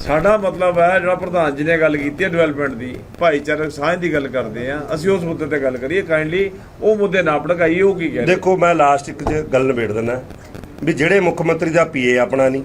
ਸਾਡਾ ਮਤਲਬ ਹੈ, ਜਿਹੜਾ ਪ੍ਰਧਾਨ ਜੀ ਨੇ ਗੱਲ ਕੀਤੀ ਹੈ ਡਿਵੈਲਪਮੈਂਟ ਦੀ ਭਾਈਚਾਰਕ ਸਾਂਝ ਦੀ ਗੱਲ ਕਰਦੇ ਆ ਅਸੀਂ ਉਸ ਮੁੱਦੇ ਤੇ ਗੱਲ ਕਰੀਏ ਕਾਈਂਡਲੀ ਉਹ ਮੁੱਦੇ ਨਾ ਭੜਕਾਈਏ, ਉਹ ਕੀ ਕਹਿੰਦੇ ਦੇਖੋ, ਮੈਂ ਲਾਸਟ ਇੱਕ ਗੱਲ ਨਿਬੇੜ ਦਿੰਦਾ, ਵੀ ਜਿਹੜੇ ਮੁੱਖ ਮੰਤਰੀ ਦਾ ਪੀਏ ਆਪਣਾ ਨਹੀਂ